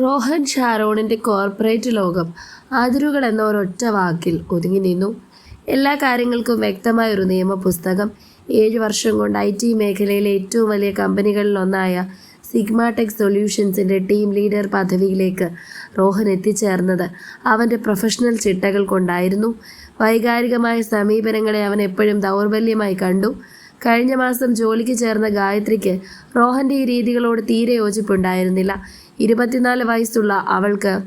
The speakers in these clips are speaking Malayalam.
റോഹൻ ഷാരോണിന്റെ കോർപ്പറേറ്റ് ലോകം അതിരുകൾ എന്ന ഒരൊറ്റ വാക്കിൽ ഒതുങ്ങി നിന്നു. എല്ലാ കാര്യങ്ങൾക്കും വ്യക്തമായ ഒരു നിയമപുസ്തകം. ഏഴ് വർഷം കൊണ്ട് ഐ ടി മേഖലയിലെ ഏറ്റവും വലിയ കമ്പനികളിലൊന്നായ സിഗ്മാടെക് സൊല്യൂഷൻസിന്റെ ടീം ലീഡർ പദവിയിലേക്ക് റോഹൻ എത്തിച്ചേർന്നത് അവന്റെ പ്രൊഫഷണൽ ചിട്ടകൾ കൊണ്ടായിരുന്നു. വൈകാരികമായ സമീപനങ്ങളെ അവൻ എപ്പോഴും ദൗർബല്യമായി കണ്ടു. കഴിഞ്ഞ മാസം ജോലിക്ക് ചേർന്ന ഗായത്രിക്ക് റോഹന്റെ ഈ രീതികളോട് തീരെ യോജിപ്പുണ്ടായിരുന്നില്ല. ഇരുപത്തിനാല് വയസ്സുള്ള അവൾക്ക്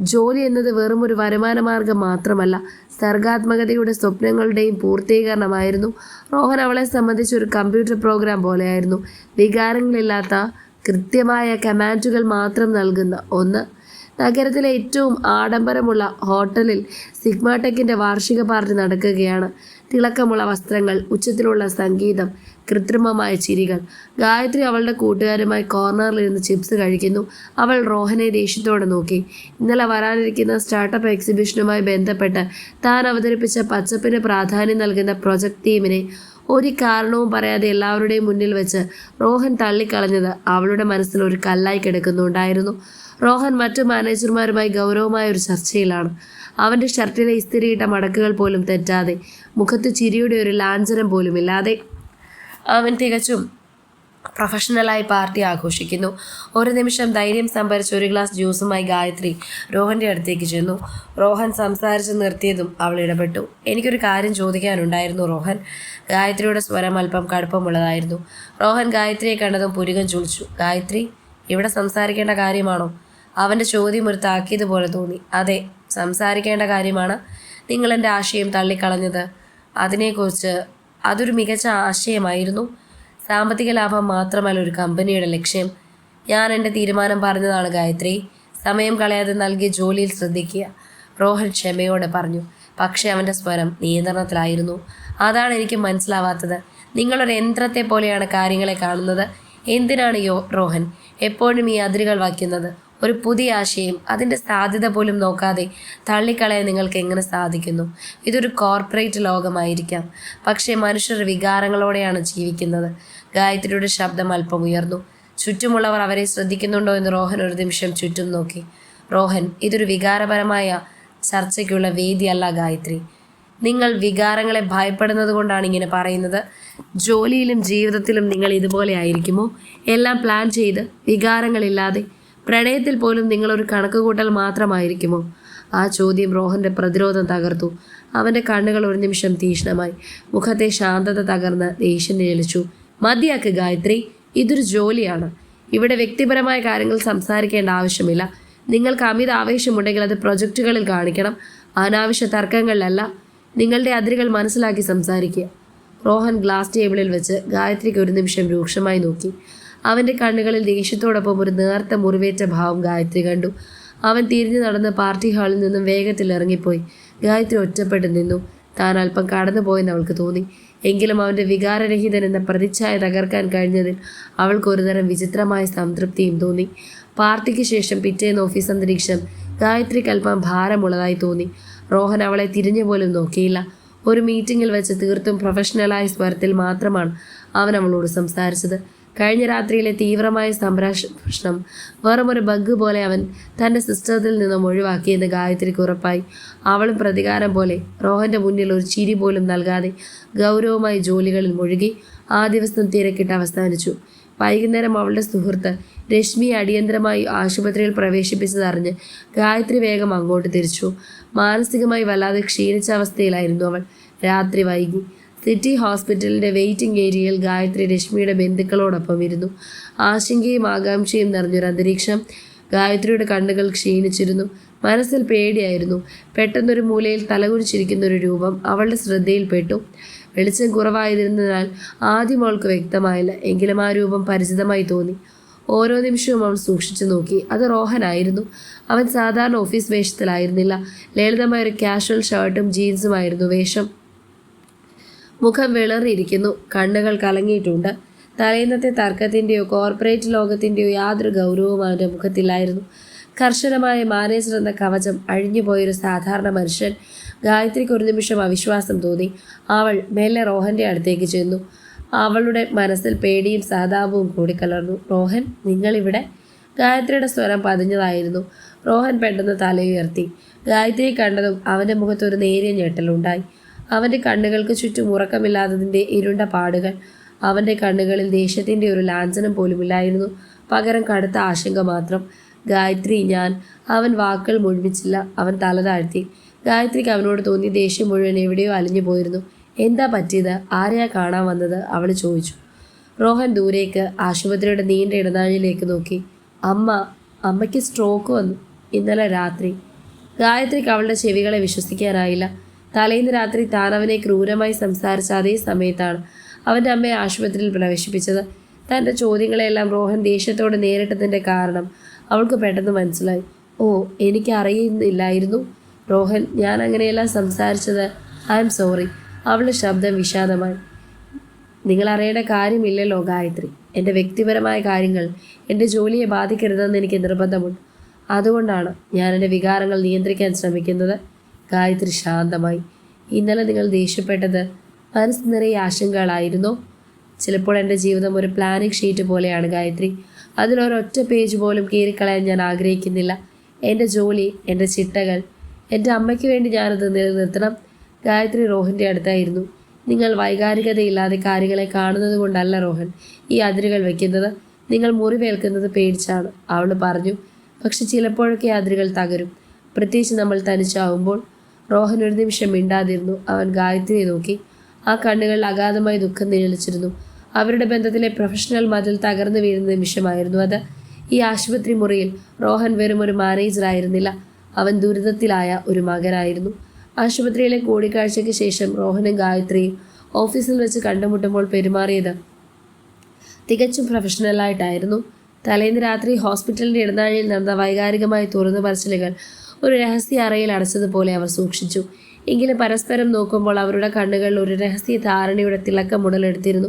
ജോലി എന്നത് വെറും ഒരു വരുമാന മാർഗം മാത്രമല്ല സർഗാത്മകതയുടെ സ്വപ്നങ്ങളുടെയും പൂർത്തീകരണമായിരുന്നു. റോഹൻ അവളെ സംബന്ധിച്ച് ഒരു കമ്പ്യൂട്ടർ പ്രോഗ്രാം പോലെയായിരുന്നു. വികാരങ്ങളില്ലാത്ത കൃത്യമായ കമാൻഡുകൾ മാത്രം നൽകുന്ന ഒന്ന്. നഗരത്തിലെ ഏറ്റവും ആഡംബരമുള്ള ഹോട്ടലിൽ സിഗ്മാടെക്കിന്റെ വാർഷിക പാർട്ടി നടക്കുകയാണ്. തിളക്കമുള്ള വസ്ത്രങ്ങൾ ഉച്ചത്തിലുള്ള സംഗീതം കൃത്രിമമായ ചിരികൾ. ഗായത്രി അവളുടെ കൂട്ടുകാരുമായി കോർണറിലിരുന്ന് ചിപ്സ് കഴിക്കുന്നു. അവൾ റോഹനെ ദേഷ്യത്തോടെ നോക്കി. ഇന്നലെ വരാനിരിക്കുന്ന സ്റ്റാർട്ടപ്പ് എക്സിബിഷനുമായി ബന്ധപ്പെട്ട് താൻ അവതരിപ്പിച്ച പച്ചപ്പിന് പ്രാധാന്യം നൽകുന്ന പ്രൊജക്ട് ടീമിനെ ഒരു കാരണവും പറയാതെ എല്ലാവരുടെയും മുന്നിൽ വെച്ച് റോഹൻ തള്ളിക്കളഞ്ഞത് അവളുടെ മനസ്സിൽ ഒരു കല്ലായി കിടക്കുന്നുണ്ടായിരുന്നു. റോഹൻ മറ്റു മാനേജർമാരുമായി ഗൗരവമായ ഒരു ചർച്ചയിലാണ്. അവന്റെ ഷർട്ടിലെ ഇസ്തിരിയിട്ട മടക്കുകൾ പോലും തെറ്റാതെ മുഖത്ത് ചിരിയുടെ ഒരു ലാഞ്ചനം പോലും ഇല്ലാതെ അവൻ തികച്ചും പ്രൊഫഷണലായി പാർട്ടി ആഘോഷിക്കുന്നു. ഒരു നിമിഷം ധൈര്യം സംഭരിച്ച് ഒരു ഗ്ലാസ് ജ്യൂസുമായി ഗായത്രി രോഹന്റെ അടുത്തേക്ക് ചെന്നു. റോഹൻ സംസാരിച്ച് നിർത്തിയതും അവൾ ഇടപെട്ടു. എനിക്കൊരു കാര്യം ചോദിക്കാനുണ്ടായിരുന്നു റോഹൻ ഗായത്രിയുടെ സ്വരം അല്പം കടുപ്പമുള്ളതായിരുന്നു. റോഹൻ ഗായത്രിയെ കണ്ടതും പുരുകം ചുളിച്ചു. ഗായത്രി ഇവിടെ സംസാരിക്കേണ്ട കാര്യമാണോ? അവന്റെ ചോദ്യം ഒരു താക്കീത് പോലെ തോന്നി. അതെ സംസാരിക്കേണ്ട കാര്യമാണ്. നിങ്ങൾ എന്റെ ആശയം തള്ളിക്കളഞ്ഞത്. അതിനെക്കുറിച്ച് അതൊരു മികച്ച ആശയമായിരുന്നു. സാമ്പത്തിക ലാഭം മാത്രമല്ല ഒരു കമ്പനിയുടെ ലക്ഷ്യം. ഞാൻ എന്റെ തീരുമാനം പറഞ്ഞതാണ് ഗായത്രി. സമയം കളയാതെ നൽകിയ ജോലിയിൽ ശ്രദ്ധിക്കുക. റോഹൻ ക്ഷമയോടെ പറഞ്ഞു. പക്ഷേ അവന്റെ സ്വരം നിയന്ത്രണത്തിലായിരുന്നു. അതാണ് എനിക്ക് മനസ്സിലാവാത്തത്. നിങ്ങളൊരു യന്ത്രത്തെ പോലെയാണ് കാര്യങ്ങളെ കാണുന്നത്. എന്തിനാണ് യോ റോഹൻ? എപ്പോഴും ഈ അതിരുകൾ വയ്ക്കുന്നത്. ഒരു പുതിയ ആശയം അതിന്റെ സാധ്യത പോലും നോക്കാതെ തള്ളിക്കളയാൻ നിങ്ങൾക്ക് എങ്ങനെ സാധിക്കുന്നു? ഇതൊരു കോർപ്പറേറ്റ് ലോകമായിരിക്കാം. പക്ഷേ മനുഷ്യർ വികാരങ്ങളോടെയാണ് ജീവിക്കുന്നത്. ഗായത്രിയുടെ ശബ്ദം അല്പം ഉയർന്നു. ചുറ്റുമുള്ളവർ അവരെ ശ്രദ്ധിക്കുന്നുണ്ടോ എന്ന് റോഹൻ ഒരു നിമിഷം ചുറ്റും നോക്കി. റോഹൻ ഇതൊരു വികാരപരമായ ചർച്ചയ്ക്കുള്ള വേദിയല്ല ഗായത്രി. നിങ്ങൾ വികാരങ്ങളെ ഭയപ്പെടുന്നത് കൊണ്ടാണ് ഇങ്ങനെ പറയുന്നത്. ജോലിയിലും ജീവിതത്തിലും നിങ്ങൾ ഇതുപോലെ ആയിരിക്കുമോ? എല്ലാം പ്ലാൻ ചെയ്ത് വികാരങ്ങളില്ലാതെ പ്രണയത്തിൽ പോലും നിങ്ങളൊരു കണക്കുകൂട്ടൽ മാത്രമായിരിക്കുമോ? ആ ചോദ്യം റോഹന്റെ പ്രതിരോധം തകർത്തു. അവന്റെ കണ്ണുകൾ ഒരു നിമിഷം തീക്ഷ്ണമായി മുഖത്തെ ശാന്തത തകർന്ന് ദേഷ്യം നിഴലിച്ചു. മതിയാക്ക് ഗായത്രി ഇതൊരു ജോലിയാണ്. ഇവിടെ വ്യക്തിപരമായ കാര്യങ്ങൾ സംസാരിക്കേണ്ട ആവശ്യമില്ല. നിങ്ങൾക്ക് അമിത ആവേശമുണ്ടെങ്കിൽ അത് പ്രൊജക്റ്റുകളിൽ കാണിക്കണം. അനാവശ്യ തർക്കങ്ങളിലല്ല. നിങ്ങളുടെ അതിരുകൾ മനസ്സിലാക്കി സംസാരിക്കുക. റോഹൻ ഗ്ലാസ് ടേബിളിൽ വെച്ച് ഗായത്രിക്ക് ഒരു നിമിഷം രൂക്ഷമായി നോക്കി. അവന്റെ കണ്ണുകളിൽ ദേഷ്യത്തോടൊപ്പം ഒരു നേർത്ത മുറിവേറ്റ ഭാവം ഗായത്രി കണ്ടു. അവൻ തിരിഞ്ഞു നടന്ന് പാർട്ടി ഹാളിൽ നിന്നും വേഗത്തിൽ ഇറങ്ങിപ്പോയി. ഗായത്രി ഒറ്റപ്പെട്ട് നിന്നു. താൻ അല്പം കടന്നുപോയെന്ന് അവൾക്ക് തോന്നി. എങ്കിലും അവന്റെ വികാരരഹിതൻ എന്ന പ്രതിച്ഛായ തകർക്കാൻ കഴിഞ്ഞതിൽ അവൾക്ക് ഒരുതരം വിചിത്രമായ സംതൃപ്തിയും തോന്നി. പാർട്ടിക്ക് ശേഷം പിറ്റേന്ന് ഓഫീസ് അന്തരീക്ഷം ഗായത്രിക്ക് അല്പം ഭാരമുള്ളതായി തോന്നി. റോഹൻ അവളെ തിരിഞ്ഞു പോലും നോക്കിയില്ല. ഒരു മീറ്റിങ്ങിൽ വെച്ച് തീർത്തും പ്രൊഫഷണലായ സ്വരത്തിൽ മാത്രമാണ് അവൻ അവളോട് സംസാരിച്ചത്. കഴിഞ്ഞ രാത്രിയിലെ തീവ്രമായ സംഭാഷണം വെറുമൊരു ബഗ് പോലെ അവൻ തന്റെ സിസ്റ്റത്തിൽ നിന്നും ഒഴിവാക്കിയെന്ന് ഗായത്രിക്ക് ഉറപ്പായി. അവളും പ്രതികാരം പോലെ റോഹന്റെ മുന്നിൽ ഒരു ചിരി പോലും നൽകാതെ ഗൗരവമായി ജോലികളിൽ മുഴുകി ആ ദിവസം തിരക്കിട്ട് അവസാനിച്ചു. വൈകുന്നേരം അവളുടെ സുഹൃത്ത് രശ്മിയെ അടിയന്തരമായി ആശുപത്രിയിൽ പ്രവേശിപ്പിച്ചതറിഞ്ഞ് ഗായത്രി വേഗം അങ്ങോട്ട് തിരിച്ചു. മാനസികമായി വല്ലാതെ ക്ഷീണിച്ച അവസ്ഥയിലായിരുന്നു അവൾ. രാത്രി വൈകി. സിറ്റി ഹോസ്പിറ്റലിന്റെ വെയിറ്റിംഗ് ഏരിയയിൽ ഗായത്രി രശ്മിയുടെ ബന്ധുക്കളോടൊപ്പം ഇരുന്നു. ആശങ്കയും ആകാംക്ഷയും നിറഞ്ഞൊരു അന്തരീക്ഷം ഗായത്രിയുടെ കണ്ണുകൾ ക്ഷീണിച്ചിരുന്നു. മനസ്സിൽ പേടിയായിരുന്നു. പെട്ടെന്നൊരു മൂലയിൽ തലകുനിച്ചിരിക്കുന്ന ഒരു രൂപം അവളുടെ ശ്രദ്ധയിൽപ്പെട്ടു. വെളിച്ചം കുറവായിരുന്നതിനാൽ ആദ്യം അവൾക്ക് വ്യക്തമായില്ല. എങ്കിലും ആ രൂപം പരിചിതമായി തോന്നി. ഓരോ നിമിഷവും അവൾ സൂക്ഷിച്ചു നോക്കി. അത് റോഹനായിരുന്നു അവൻ സാധാരണ ഓഫീസ് വേഷത്തിലായിരുന്നില്ല. ലളിതമായ ഒരു കാഷ്വൽ ഷർട്ടും ജീൻസുമായിരുന്നു വേഷം. മുഖം വിളറിയിരിക്കുന്നു. കണ്ണുകൾ കലങ്ങിയിട്ടുണ്ട്. തലേന്നത്തെ തർക്കത്തിന്റെയോ കോർപ്പറേറ്റ് ലോകത്തിന്റെയോ യാതൊരു ഗൗരവവും അവന്റെ മുഖത്തില്ലായിരുന്നു. കർശനമായ മാനേജർ എന്ന കവചം അഴിഞ്ഞുപോയൊരു സാധാരണ മനുഷ്യൻ ഗായത്രിക്ക് ഒരു നിമിഷം അവിശ്വാസം തോന്നി. അവൾ മെല്ലെ റോഹന്റെ അടുത്തേക്ക് ചെന്നു. അവളുടെ മനസ്സിൽ പേടിയും സഹതാപവും കൂടിക്കലർന്നു റോഹൻ നിങ്ങളിവിടെ? ഗായത്രിയുടെ സ്വരം പതിഞ്ഞതായിരുന്നു. റോഹൻ പെട്ടെന്ന് തലയുയർത്തി. ഗായത്രിയെ കണ്ടതും അവന്റെ മുഖത്തൊരു നേരിയ ഞെട്ടലുണ്ടായി. അവന്റെ കണ്ണുകൾക്ക് ചുറ്റും ഉറക്കമില്ലാത്തതിന്റെ ഇരുണ്ട പാടുകൾ. അവന്റെ കണ്ണുകളിൽ ദേഷ്യത്തിന്റെ ഒരു ലാഞ്ചനം പോലുമില്ലായിരുന്നു. പകരം കടുത്ത ആശങ്ക മാത്രം. ഗായത്രി ഞാൻ. അവൻ വാക്കുകൾ മുഴുമിച്ചില്ല അവൻ തല താഴ്ത്തി. ഗായത്രിക്ക് അവനോട് തോന്നി ദേഷ്യം മുഴുവൻ എവിടെയോ അലിഞ്ഞു പോയിരുന്നു. എന്താ പറ്റിയത്? ആരെയാ കാണാൻ വന്നത്? അവൾ ചോദിച്ചു. റോഹൻ ദൂരേക്ക് ആശുപത്രിയുടെ നീണ്ട ഇടനാഴിയിലേക്ക് നോക്കി. അമ്മ അമ്മയ്ക്ക് സ്ട്രോക്ക് വന്നു. ഇന്നലെ രാത്രി. ഗായത്രിക്ക് അവളുടെ ചെവികളെ വിശ്വസിക്കാനായില്ല. തലേന്ന് രാത്രി താൻ അവനെ ക്രൂരമായി സംസാരിച്ച അതേ സമയത്താണ് അവന്റെ അമ്മയെ ആശുപത്രിയിൽ പ്രവേശിപ്പിച്ചത്. തന്റെ ചോദ്യങ്ങളെല്ലാം റോഹൻ ദേഷ്യത്തോടെ നേരിട്ടതിന്റെ കാരണം അവൾക്ക് പെട്ടെന്ന് മനസ്സിലായി. ഓ എനിക്ക് അറിയുന്നില്ലായിരുന്നു. റോഹൻ ഞാൻ അങ്ങനെയെല്ലാം സംസാരിച്ചത്. I'm sorry. അവളുടെ ശബ്ദം വിഷാദമായി. നിങ്ങൾ അറിയേണ്ട കാര്യമില്ലല്ലോ ഗായത്രി. എന്റെ വ്യക്തിപരമായ കാര്യങ്ങൾ എന്റെ ജോലിയെ ബാധിക്കരുതെന്ന് എനിക്ക് നിർബന്ധമുണ്ട്. അതുകൊണ്ടാണ് ഞാൻ എന്റെ വികാരങ്ങൾ നിയന്ത്രിക്കാൻ ശ്രമിക്കുന്നത്. ഗായത്രി ശാന്തമായി. ഇന്നലെ നിങ്ങൾ ദേഷ്യപ്പെട്ടത് മനസ്സ് നിറയെ ആശങ്കകളായിരുന്നോ. ചിലപ്പോൾ എന്റെ ജീവിതം ഒരു പ്ലാനിങ് ഷീറ്റ് പോലെയാണ് ഗായത്രി. അതിലൊരൊറ്റ പേജ് പോലും കീറിക്കളയാൻ ഞാൻ ആഗ്രഹിക്കുന്നില്ല. എന്റെ ജോലി എന്റെ ചിട്ടകൾ എന്റെ അമ്മയ്ക്ക് വേണ്ടി ഞാനത് നിലനിർത്തണം. ഗായത്രി റോഹന്റെ അടുത്തായിരുന്നു. നിങ്ങൾ വൈകാരികതയില്ലാതെ കാര്യങ്ങളെ കാണുന്നത് കൊണ്ടല്ല റോഹൻ ഈ അതിരുകൾ വയ്ക്കുന്നത് നിങ്ങൾ മുറിവേൽക്കുന്നത് പേടിച്ചാണ് അവൾ പറഞ്ഞു. പക്ഷെ ചിലപ്പോഴൊക്കെ അതിരുകൾ തകരും. പ്രത്യേകിച്ച് നമ്മൾ തനിച്ചാവുമ്പോൾ റോഹൻ ഒരു നിമിഷം മിണ്ടാതിരുന്നു. അവൻ ഗായത്രിയെ നോക്കി. ആ കണ്ണുകളിൽ അഗാധമായി ദുഃഖം നിഴലിച്ചിരുന്നു. അവരുടെ ബന്ധത്തിലെ പ്രൊഫഷണൽ മതിൽ തകർന്നു വീഴുന്ന നിമിഷമായിരുന്നു അത്. ഈ ആശുപത്രി മുറിയിൽ റോഹൻ വെറും ഒരു മാനേജറായിരുന്നില്ല അവൻ ദുരിതത്തിലായ ഒരു മകനായിരുന്നു. ആശുപത്രിയിലെ കൂടിക്കാഴ്ചയ്ക്ക് ശേഷം റോഹനും ഗായത്രിയും ഓഫീസിൽ വെച്ച് കണ്ടുമുട്ടുമ്പോൾ പെരുമാറിയത് തികച്ചും പ്രൊഫഷണലായിട്ടായിരുന്നു തലേന്ന് രാത്രി ഹോസ്പിറ്റലിന്റെ ഇടനാഴിയിൽ നടന്ന വൈകാരികമായ തുറന്നു പറച്ചിലുകൾ ഒരു രഹസ്യ അറയിൽ അടച്ചതുപോലെ അവർ സൂക്ഷിച്ചു. എങ്കിലും പരസ്പരം നോക്കുമ്പോൾ അവരുടെ കണ്ണുകളിൽ ഒരു രഹസ്യ ധാരണയുടെ തിളക്കം ഉടലെടുത്തിരുന്നു.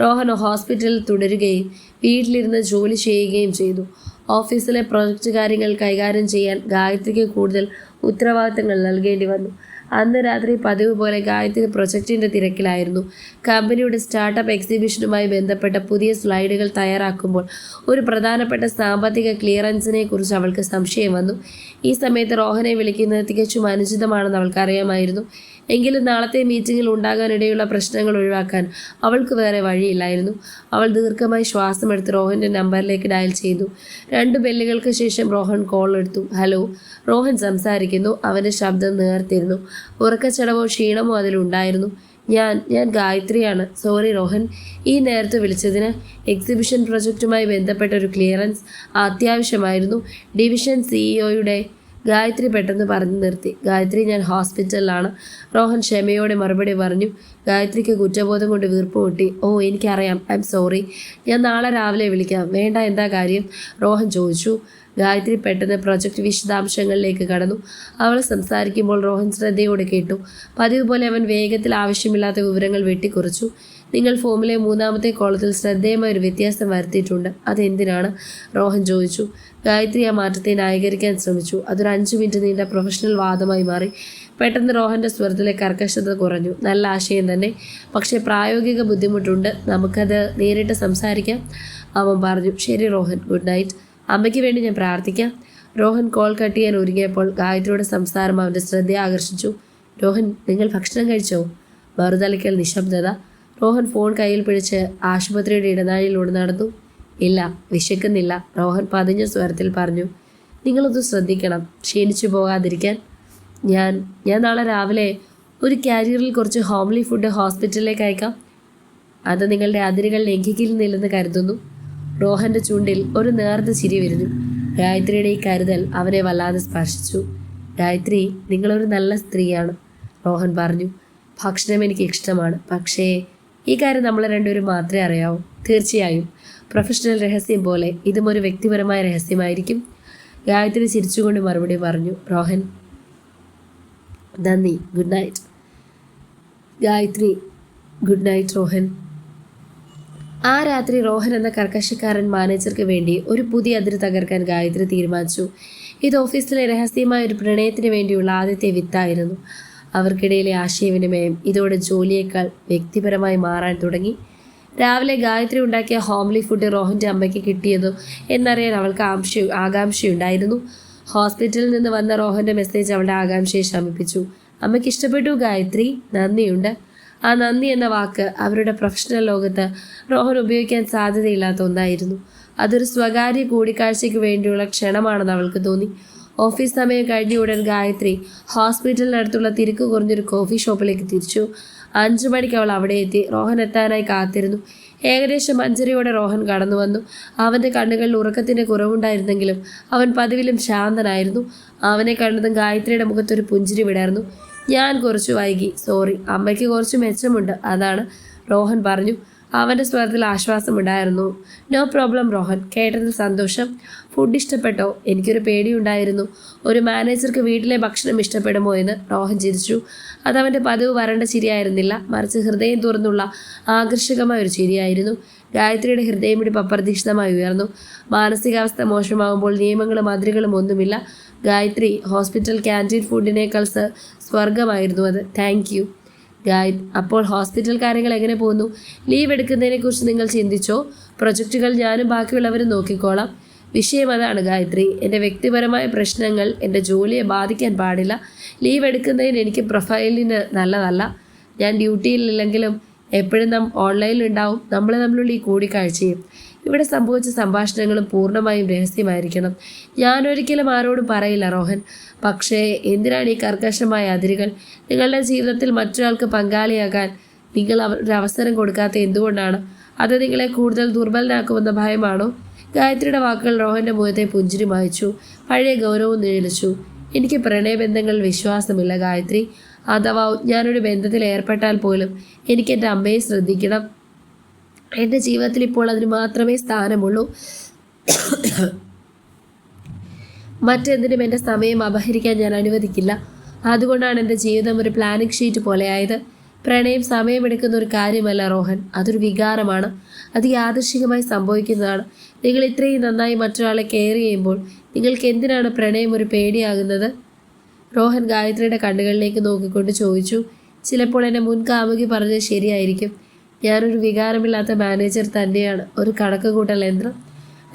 റോഹൻ ഹോസ്പിറ്റലിൽ തുടരുകയും വീട്ടിലിരുന്ന് ജോലി ചെയ്യുകയും ചെയ്തു. ഓഫീസിലെ പ്രൊജക്റ്റ് കാര്യങ്ങൾ കൈകാര്യം ചെയ്യാൻ ഗായത്രിക്ക് കൂടുതൽ ഉത്തരവാദിത്തങ്ങൾ നൽകേണ്ടി വന്നു. അന്ന് രാത്രി പതിവ് പോലെ ഗായത്രി പ്രൊജക്റ്റിന്റെ തിരക്കിലായിരുന്നു. കമ്പനിയുടെ സ്റ്റാർട്ടപ്പ് എക്സിബിഷനുമായി ബന്ധപ്പെട്ട പുതിയ സ്ലൈഡുകൾ തയ്യാറാക്കുമ്പോൾ ഒരു പ്രധാനപ്പെട്ട സാമ്പത്തിക ക്ലിയറൻസിനെ കുറിച്ച് അവൾക്ക് സംശയം വന്നു. ഈ സമയത്ത് റോഹനെ വിളിക്കുന്നത് തികച്ചും അനുചിതമാണെന്ന് അവൾക്കറിയാമായിരുന്നു. എങ്കിലും നാളത്തെ മീറ്റിങ്ങിൽ ഉണ്ടാകാനിടയുള്ള പ്രശ്നങ്ങൾ ഒഴിവാക്കാൻ അവൾക്ക് വേറെ വഴിയില്ലായിരുന്നു. അവൾ ദീർഘമായി ശ്വാസമെടുത്ത് റോഹന്റെ നമ്പറിലേക്ക് ഡയൽ ചെയ്തു. രണ്ട് ബെല്ലുകൾക്ക് ശേഷം റോഹൻ കോൾ എടുത്തു. ഹലോ റോഹൻ സംസാരിക്കുന്നു. അവന്റെ ശബ്ദം നേർത്തിരുന്നു. ഉറക്കച്ചടവോ ക്ഷീണമോ അതിലുണ്ടായിരുന്നു. ഞാൻ ഞാൻ ഗായത്രിയാണ്. സോറി റോഹൻ. ഈ നേരത്തെ വിളിച്ചതിന് എക്സിബിഷൻ പ്രൊജക്റ്റുമായി ബന്ധപ്പെട്ട ഒരു ക്ലിയറൻസ് അത്യാവശ്യമായിരുന്നു. ഡിവിഷൻ സിഇഒയുടെ ഗായത്രി പെട്ടെന്ന് പറഞ്ഞു നിർത്തി. ഗായത്രി ഞാൻ ഹോസ്പിറ്റലിലാണ്. റോഹൻ ക്ഷമയോടെ മറുപടി പറഞ്ഞു ഗായത്രിക്ക് കുറ്റബോധം കൊണ്ട് വീർപ്പ് മുട്ടി ഓ എനിക്കറിയാം. I'm sorry. ഞാൻ നാളെ രാവിലെ വിളിക്കാം. വേണ്ട എന്താ കാര്യം? റോഹൻ ചോദിച്ചു. ഗായത്രി പെട്ടെന്ന് പ്രൊജക്ട് വിശദാംശങ്ങളിലേക്ക് കടന്നു. അവൾ സംസാരിക്കുമ്പോൾ റോഹൻ ശ്രദ്ധയോടെ കേട്ടു. പതിവ് പോലെ അവൻ വേഗത്തിൽ ആവശ്യമില്ലാത്ത വിവരങ്ങൾ വെട്ടിക്കുറച്ചു. നിങ്ങൾ ഫോമിലെ മൂന്നാമത്തെ കോളത്തിൽ ശ്രദ്ധേയമായ ഒരു വ്യത്യാസം വരുത്തിയിട്ടുണ്ട്. അതെന്തിനാണ്? റോഹൻ ചോദിച്ചു. ഗായത്രി ആ മാറ്റത്തെ ന്യായീകരിക്കാൻ ശ്രമിച്ചു. അതൊരു അഞ്ച് മിനിറ്റ് നീണ്ട പ്രൊഫഷണൽ വാദമായി മാറി. പെട്ടെന്ന് റോഹന്റെ സ്വരത്തിലെ കർക്കശത കുറഞ്ഞു. നല്ല ആശയം തന്നെ. പക്ഷേ പ്രായോഗിക ബുദ്ധിമുട്ടുണ്ട്. നമുക്കത് നേരിട്ട് സംസാരിക്കാം. അവൻ പറഞ്ഞു ശരി റോഹൻ ഗുഡ് നൈറ്റ് അമ്മയ്ക്ക് വേണ്ടി ഞാൻ പ്രാർത്ഥിക്കാം. രോഹൻ കോൾ കട്ട് ചെയ്യാൻ ഒരുങ്ങിയപ്പോൾ ഗായത്രിയുടെ സംസാരം അവന്റെ ശ്രദ്ധയെ ആകർഷിച്ചു. രോഹൻ നിങ്ങൾ ഭക്ഷണം കഴിച്ചോ? മറുതലയ്ക്കൽ നിശബ്ദത. റോഹൻ ഫോൺ കയ്യിൽ പിടിച്ച് ആശുപത്രിയുടെ ഇടനാഴിയിലൂടെ നടന്നു. ഇല്ല വിശക്കുന്നില്ല. റോഹൻ പതിഞ്ഞ സ്വരത്തിൽ പറഞ്ഞു നിങ്ങളൊന്ന് ശ്രദ്ധിക്കണം. ക്ഷീണിച്ചു പോകാതിരിക്കാൻ. ഞാൻ ഞാൻ നാളെ രാവിലെ ഒരു കാരിയറിൽ കുറച്ച് ഹോംലി ഫുഡ് ഹോസ്പിറ്റലിലേക്ക് അയക്കാം. അത് നിങ്ങളുടെ അതിരുകൾ ലംഘിക്കുന്നില്ലെന്ന് കരുതുന്നു. റോഹന്റെ ചുണ്ടിൽ ഒരു നേർത്ത ചിരി വരുന്നു ഗായത്രിയുടെ ഈ കരുതൽ അവനെ വല്ലാതെ സ്പർശിച്ചു. ഗായത്രി നിങ്ങളൊരു നല്ല സ്ത്രീയാണ് റോഹൻ പറഞ്ഞു. ഭക്ഷണം എനിക്ക് ഇഷ്ടമാണ്. പക്ഷേ ഈ കാര്യം നമ്മൾ രണ്ടുപേരും മാത്രമേ അറിയാവൂ. തീർച്ചയായും. പ്രൊഫഷണൽ രഹസ്യം പോലെ ഇതും ഒരു വ്യക്തിപരമായ രഹസ്യമായിരിക്കും. ഗായത്രി ചിരിച്ചുകൊണ്ട് മറുപടി പറഞ്ഞു റോഹൻ നന്ദി. Good night Gayatri good night Rohan. ആ രാത്രി റോഹൻ എന്ന കർക്കശക്കാരൻ മാനേജർക്ക് വേണ്ടി ഒരു പുതിയ അതിര് തകർക്കാൻ ഗായത്രി തീരുമാനിച്ചു. ഇത് ഓഫീസിലെ രഹസ്യമായ ഒരു പ്രണയത്തിന് വേണ്ടിയുള്ള ആദ്യത്തെ വിത്തായിരുന്നു. അവർക്കിടയിലെ ആശയവിനിമയം ഇതോടെ ജോലിയേക്കാൾ വ്യക്തിപരമായി മാറാൻ തുടങ്ങി. രാവിലെ ഗായത്രി ഉണ്ടാക്കിയ ഹോംലി ഫുഡ് റോഹന്റെ അമ്മയ്ക്ക് കിട്ടിയതോ എന്നറിയാൻ അവൾക്ക് ആംക്ഷ ആകാംക്ഷയുണ്ടായിരുന്നു. ഹോസ്പിറ്റലിൽ നിന്ന് വന്ന റോഹന്റെ മെസ്സേജ് അവളുടെ ആകാംക്ഷയെ ശമിപ്പിച്ചു. അമ്മയ്ക്ക് ഇഷ്ടപ്പെട്ടു ഗായത്രി നന്ദിയുണ്ട്. ആ നന്ദി എന്ന വാക്ക് അവരുടെ പ്രൊഫഷണൽ ലോകത്ത് റോഹൻ ഉപയോഗിക്കാൻ സാധ്യതയില്ലാത്ത ഒന്നായിരുന്നു. അതൊരു സ്വകാര്യ കൂടിക്കാഴ്ചയ്ക്ക് വേണ്ടിയുള്ള ക്ഷണമാണെന്ന് അവൾക്ക് തോന്നി. ഓഫീസ് സമയം കഴിഞ്ഞ ഉടൻ ഗായത്രി ഹോസ്പിറ്റലിനടുത്തുള്ള തിരക്ക് കുറഞ്ഞൊരു കോഫി ഷോപ്പിലേക്ക് തിരിച്ചു. അഞ്ചു മണിക്ക് അവൾ അവിടെ എത്തി. റോഹൻ എത്താനായി കാത്തിരുന്നു. ഏകദേശം അഞ്ചരയോടെ റോഹൻ കടന്നു വന്നു. അവന്റെ കണ്ണുകളിൽ ഉറക്കത്തിന്റെ കുറവുണ്ടായിരുന്നെങ്കിലും അവൻ പതിവിലും ശാന്തനായിരുന്നു. അവനെ കണ്ടതും ഗായത്രിയുടെ മുഖത്തൊരു പുഞ്ചിരി വിടർന്നു. ഞാൻ കുറച്ച് വൈകി. സോറി. അമ്മയ്ക്ക് കുറച്ച് മെച്ചമുണ്ട്. അതാണ് റോഹൻ പറഞ്ഞു. അവന്റെ സ്വരത്തിൽ ആശ്വാസമുണ്ടായിരുന്നു നോ പ്രോബ്ലം റോഹൻ. കേട്ടതിൽ സന്തോഷം. ഫുഡ് ഇഷ്ടപ്പെട്ടോ? എനിക്കൊരു പേടിയുണ്ടായിരുന്നു. ഒരു മാനേജർക്ക് വീട്ടിലെ ഭക്ഷണം ഇഷ്ടപ്പെടുമോ എന്ന് റോഹൻ ചിരിച്ചു. അതവന്റെ പതിവ് വരേണ്ട ചിരിയായിരുന്നില്ല. മറിച്ച് ഹൃദയം തുറന്നുള്ള ആകർഷകമായ ഒരു ചിരിയായിരുന്നു. ഗായത്രിയുടെ ഹൃദയമിടിപ്പ് അപ്രതീക്ഷിതമായി ഉയർന്നു. മാനസികാവസ്ഥ മോശമാകുമ്പോൾ നിയമങ്ങളും അതിരുകളും ഒന്നുമില്ല. ഗായത്രി ഹോസ്പിറ്റൽ ക്യാന്റീൻ ഫുഡിനേക്കാൾ സ്വർഗമായിരുന്നു അത്. താങ്ക് ഗായ് അപ്പോൾ ഹോസ്പിറ്റൽ കാര്യങ്ങൾ എങ്ങനെ പോകുന്നു? ലീവ് എടുക്കുന്നതിനെക്കുറിച്ച് നിങ്ങൾ ചിന്തിച്ചോ? പ്രൊജക്റ്റുകൾ ഞാനും ബാക്കിയുള്ളവരും നോക്കിക്കോളാം. വിഷയം അതാണ് ഗായത്രി. എന്റെ വ്യക്തിപരമായ പ്രശ്നങ്ങൾ എന്റെ ജോലിയെ ബാധിക്കാൻ പാടില്ല. ലീവ് എടുക്കുന്നതിന് എനിക്ക് പ്രൊഫൈലിന് നല്ലതല്ല. ഞാൻ ഡ്യൂട്ടിയിലില്ലെങ്കിലും എപ്പോഴും നാം ഓൺലൈനിൽ ഉണ്ടാവും. നമ്മൾ തമ്മിലുള്ള ഈ കൂടിക്കാഴ്ചയും ഇവിടെ സംഭവിച്ച സംഭാഷണങ്ങളും പൂർണമായും രഹസ്യമായിരിക്കണം. ഞാനൊരിക്കലും ആരോടും പറയില്ല റോഹൻ. പക്ഷേ എന്തിനാണ് ഈ കർക്കശമായ അതിരുകൾ? നിങ്ങളുടെ ജീവിതത്തിൽ മറ്റൊരാൾക്ക് പങ്കാളിയാകാൻ നിങ്ങൾ അവസരം കൊടുക്കാത്ത എന്തുകൊണ്ടാണ്? അത് നിങ്ങളെ കൂടുതൽ ദുർബലനാക്കുമെന്ന ഭയമാണോ? ഗായത്രിയുടെ വാക്കുകൾ റോഹന്റെ മുഖത്തെ പുഞ്ചിരി മായച്ചു പഴയ ഗൗരവം നിഴലിച്ചു. എനിക്ക് പ്രണയബന്ധങ്ങളിൽ വിശ്വാസമില്ല ഗായത്രി. അഥവാ ഞാനൊരു ബന്ധത്തിൽ ഏർപ്പെട്ടാൽ പോലും എനിക്ക് എന്റെ അമ്മയെ ശ്രദ്ധിക്കണം. എന്റെ ജീവിതത്തിൽ ഇപ്പോൾ അതിന് മാത്രമേ സ്ഥാനമുള്ളൂ. മറ്റെന്തിനും എന്റെ സമയം അപഹരിക്കാൻ ഞാൻ അനുവദിക്കില്ല. അതുകൊണ്ടാണ് എന്റെ ജീവിതം ഒരു പ്ലാനിംഗ് ഷീറ്റ് പോലെയായത് പ്രണയം സമയമെടുക്കുന്ന ഒരു കാര്യമല്ല റോഹൻ. അതൊരു വികാരമാണ്. അത് യാദൃശികമായി സംഭവിക്കുന്നതാണ്. നിങ്ങൾ ഇത്രയും നന്നായി മറ്റൊരാളെ കെയർ ചെയ്യുമ്പോൾ നിങ്ങൾക്ക് എന്തിനാണ് പ്രണയം ഒരു പേടിയാകുന്നത്? റോഹൻ ഗായത്രിയുടെ കണ്ണുകളിലേക്ക് നോക്കിക്കൊണ്ട് ചോദിച്ചു. ചിലപ്പോൾ എന്നെ മുൻകാമുകി പറഞ്ഞത് ശരിയായിരിക്കും. ഞാനൊരു വികാരമില്ലാത്ത മാനേജർ തന്നെയാണ്. ഒരു കണക്ക് കൂട്ടൽ യന്ത്രം.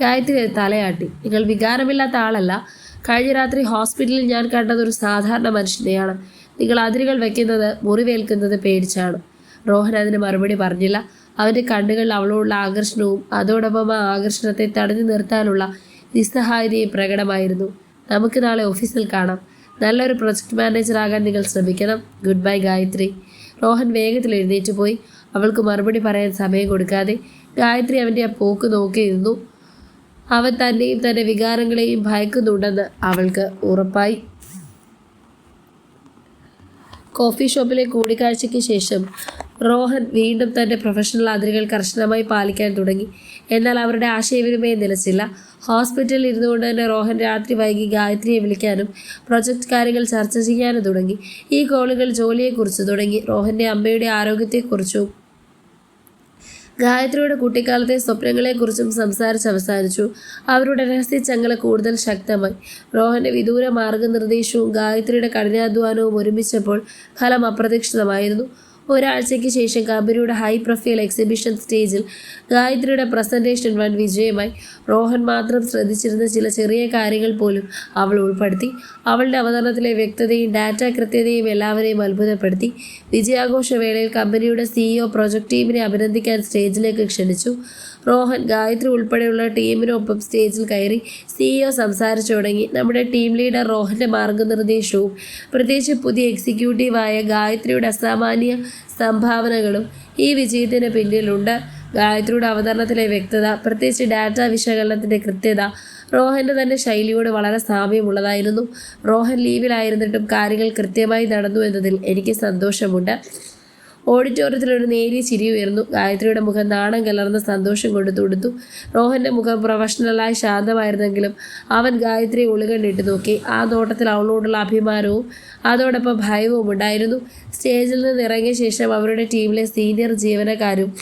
ഗായത്രി തലയാട്ടി. നിങ്ങൾ വികാരമില്ലാത്ത ആളല്ല. കഴിഞ്ഞ രാത്രി ഹോസ്പിറ്റലിൽ ഞാൻ കണ്ടത് ഒരു സാധാരണ മനുഷ്യനെയാണ്. നിങ്ങൾ അതിരുകൾ വെക്കുന്നത് മുറിവേൽക്കുന്നത് പേടിച്ചാണ്. റോഹൻ അതിന് മറുപടി പറഞ്ഞില്ല. അവന്റെ കണ്ണുകളിൽ അവളോടുള്ള ആകർഷണവും അതോടൊപ്പം ആ ആകർഷണത്തെ തടഞ്ഞു നിർത്താനുള്ള നിസ്സഹായതയും പ്രകടമായിരുന്നു. നമുക്ക് നാളെ ഓഫീസിൽ കാണാം. നല്ലൊരു പ്രൊജക്ട് മാനേജർ ആകാൻ നിങ്ങൾ ശ്രമിക്കണം. Good bye Gayathri. റോഹൻ വേഗത്തിൽ എഴുന്നേറ്റ് പോയി. അവൾക്ക് മറുപടി പറയാൻ സമയം കൊടുക്കാതെ ഗായത്രി അവന്റെ ആ പോക്ക് നോക്കിയിരുന്നു അവൻ തന്നെയും തന്റെ വികാരങ്ങളെയും ഭയക്കുന്നുണ്ടെന്ന് അവൾക്ക് ഉറപ്പായി. കോഫി ഷോപ്പിലെ കൂടിക്കാഴ്ചയ്ക്ക് ശേഷം റോഹൻ വീണ്ടും തന്റെ പ്രൊഫഷണൽ അതിരുകൾ കർശനമായി പാലിക്കാൻ തുടങ്ങി. എന്നാൽ അവരുടെ ആശയവിനിമയം നിലച്ചില്ല. ഹോസ്പിറ്റലിൽ ഇരുന്നുകൊണ്ട് തന്നെ റോഹൻ രാത്രി വൈകി ഗായത്രിയെ വിളിക്കാനും പ്രൊജക്ട് കാര്യങ്ങൾ ചർച്ച ചെയ്യാനും തുടങ്ങി. ഈ കോളുകൾ ജോലിയെക്കുറിച്ച് തുടങ്ങി. റോഹന്റെ അമ്മയുടെ ആരോഗ്യത്തെക്കുറിച്ചും ഗായത്രിയുടെ കുട്ടിക്കാലത്തെ സ്വപ്നങ്ങളെക്കുറിച്ചും സംസാരിച്ച് അവസാനിച്ചു അവരുടെ രഹസ്യച്ചങ്ങല കൂടുതൽ ശക്തമായി. റോഹന്റെ വിദൂര മാർഗനിർദ്ദേശവും ഗായത്രിയുടെ കഠിനാധ്വാനവും ഒരുമിച്ചപ്പോൾ ഫലം അപ്രതീക്ഷിതമായിരുന്നു. ഒരാഴ്ചയ്ക്ക് ശേഷം കമ്പനിയുടെ ഹൈ പ്രൊഫൈൽ എക്സിബിഷൻ സ്റ്റേജിൽ ഗായത്രിയുടെ പ്രസന്റേഷൻ വൻ വിജയമായി. റോഹൻ മാത്രം ശ്രദ്ധിച്ചിരുന്ന ചില ചെറിയ കാര്യങ്ങൾ പോലും അവൾ ഉൾപ്പെടുത്തി. അവളുടെ അവതരണത്തിലെ വ്യക്തതയും ഡാറ്റ കൃത്യതയും എല്ലാവരെയും അത്ഭുതപ്പെടുത്തി. വിജയാഘോഷ വേളയിൽ കമ്പനിയുടെ സിഇഒ പ്രൊജക്ട് ടീമിനെ അഭിനന്ദിക്കാൻ സ്റ്റേജിലേക്ക് ക്ഷണിച്ചു. റോഹൻ ഗായത്രി ഉൾപ്പെടെയുള്ള ടീമിനൊപ്പം സ്റ്റേജിൽ കയറി സിഇഒ സംസാരിച്ചു തുടങ്ങി. നമ്മുടെ ടീം ലീഡർ റോഹന്റെ മാർഗനിർദ്ദേശവും പ്രത്യേകിച്ച് പുതിയ എക്സിക്യൂട്ടീവായ ഗായത്രിയുടെ അസാമാന്യ സംഭാവനകളും ഈ വിജയത്തിന് പിന്നിലുണ്ട്. ഗായത്രിയുടെ അവതരണത്തിലെ വ്യക്തത പ്രത്യേകിച്ച് ഡാറ്റ വിശകലനത്തിന്റെ കൃത്യത റോഹന്റെ തന്നെ ശൈലിയോട് വളരെ സാമ്യമുള്ളതായിരുന്നു. റോഹൻ ലീവിലായിരുന്നിട്ടും കാര്യങ്ങൾ കൃത്യമായി നടന്നു എന്നതിൽ എനിക്ക് സന്തോഷമുണ്ട്. ഓഡിറ്റോറിയത്തിൽ ഒരു നേരിയ ചിരി ഉയർന്നു. ഗായത്രിയുടെ മുഖം നാണം കലർന്ന സന്തോഷം കൊണ്ട് തുടുത്തു. റോഹന്റെ മുഖം പ്രൊഫഷണലായി ശാന്തമായിരുന്നെങ്കിലും അവൻ ഗായത്രിയെ ഉളുകണ്ടിട്ട് നോക്കി. ആ നോട്ടത്തിൽ അവളോടുള്ള അഭിമാനവും അതോടൊപ്പം ഭയവും ഉണ്ടായിരുന്നു. സ്റ്റേജിൽ നിന്ന് ഇറങ്ങിയ ശേഷം അവരുടെ ടീമിലെ സീനിയർ ജീവനക്കാരും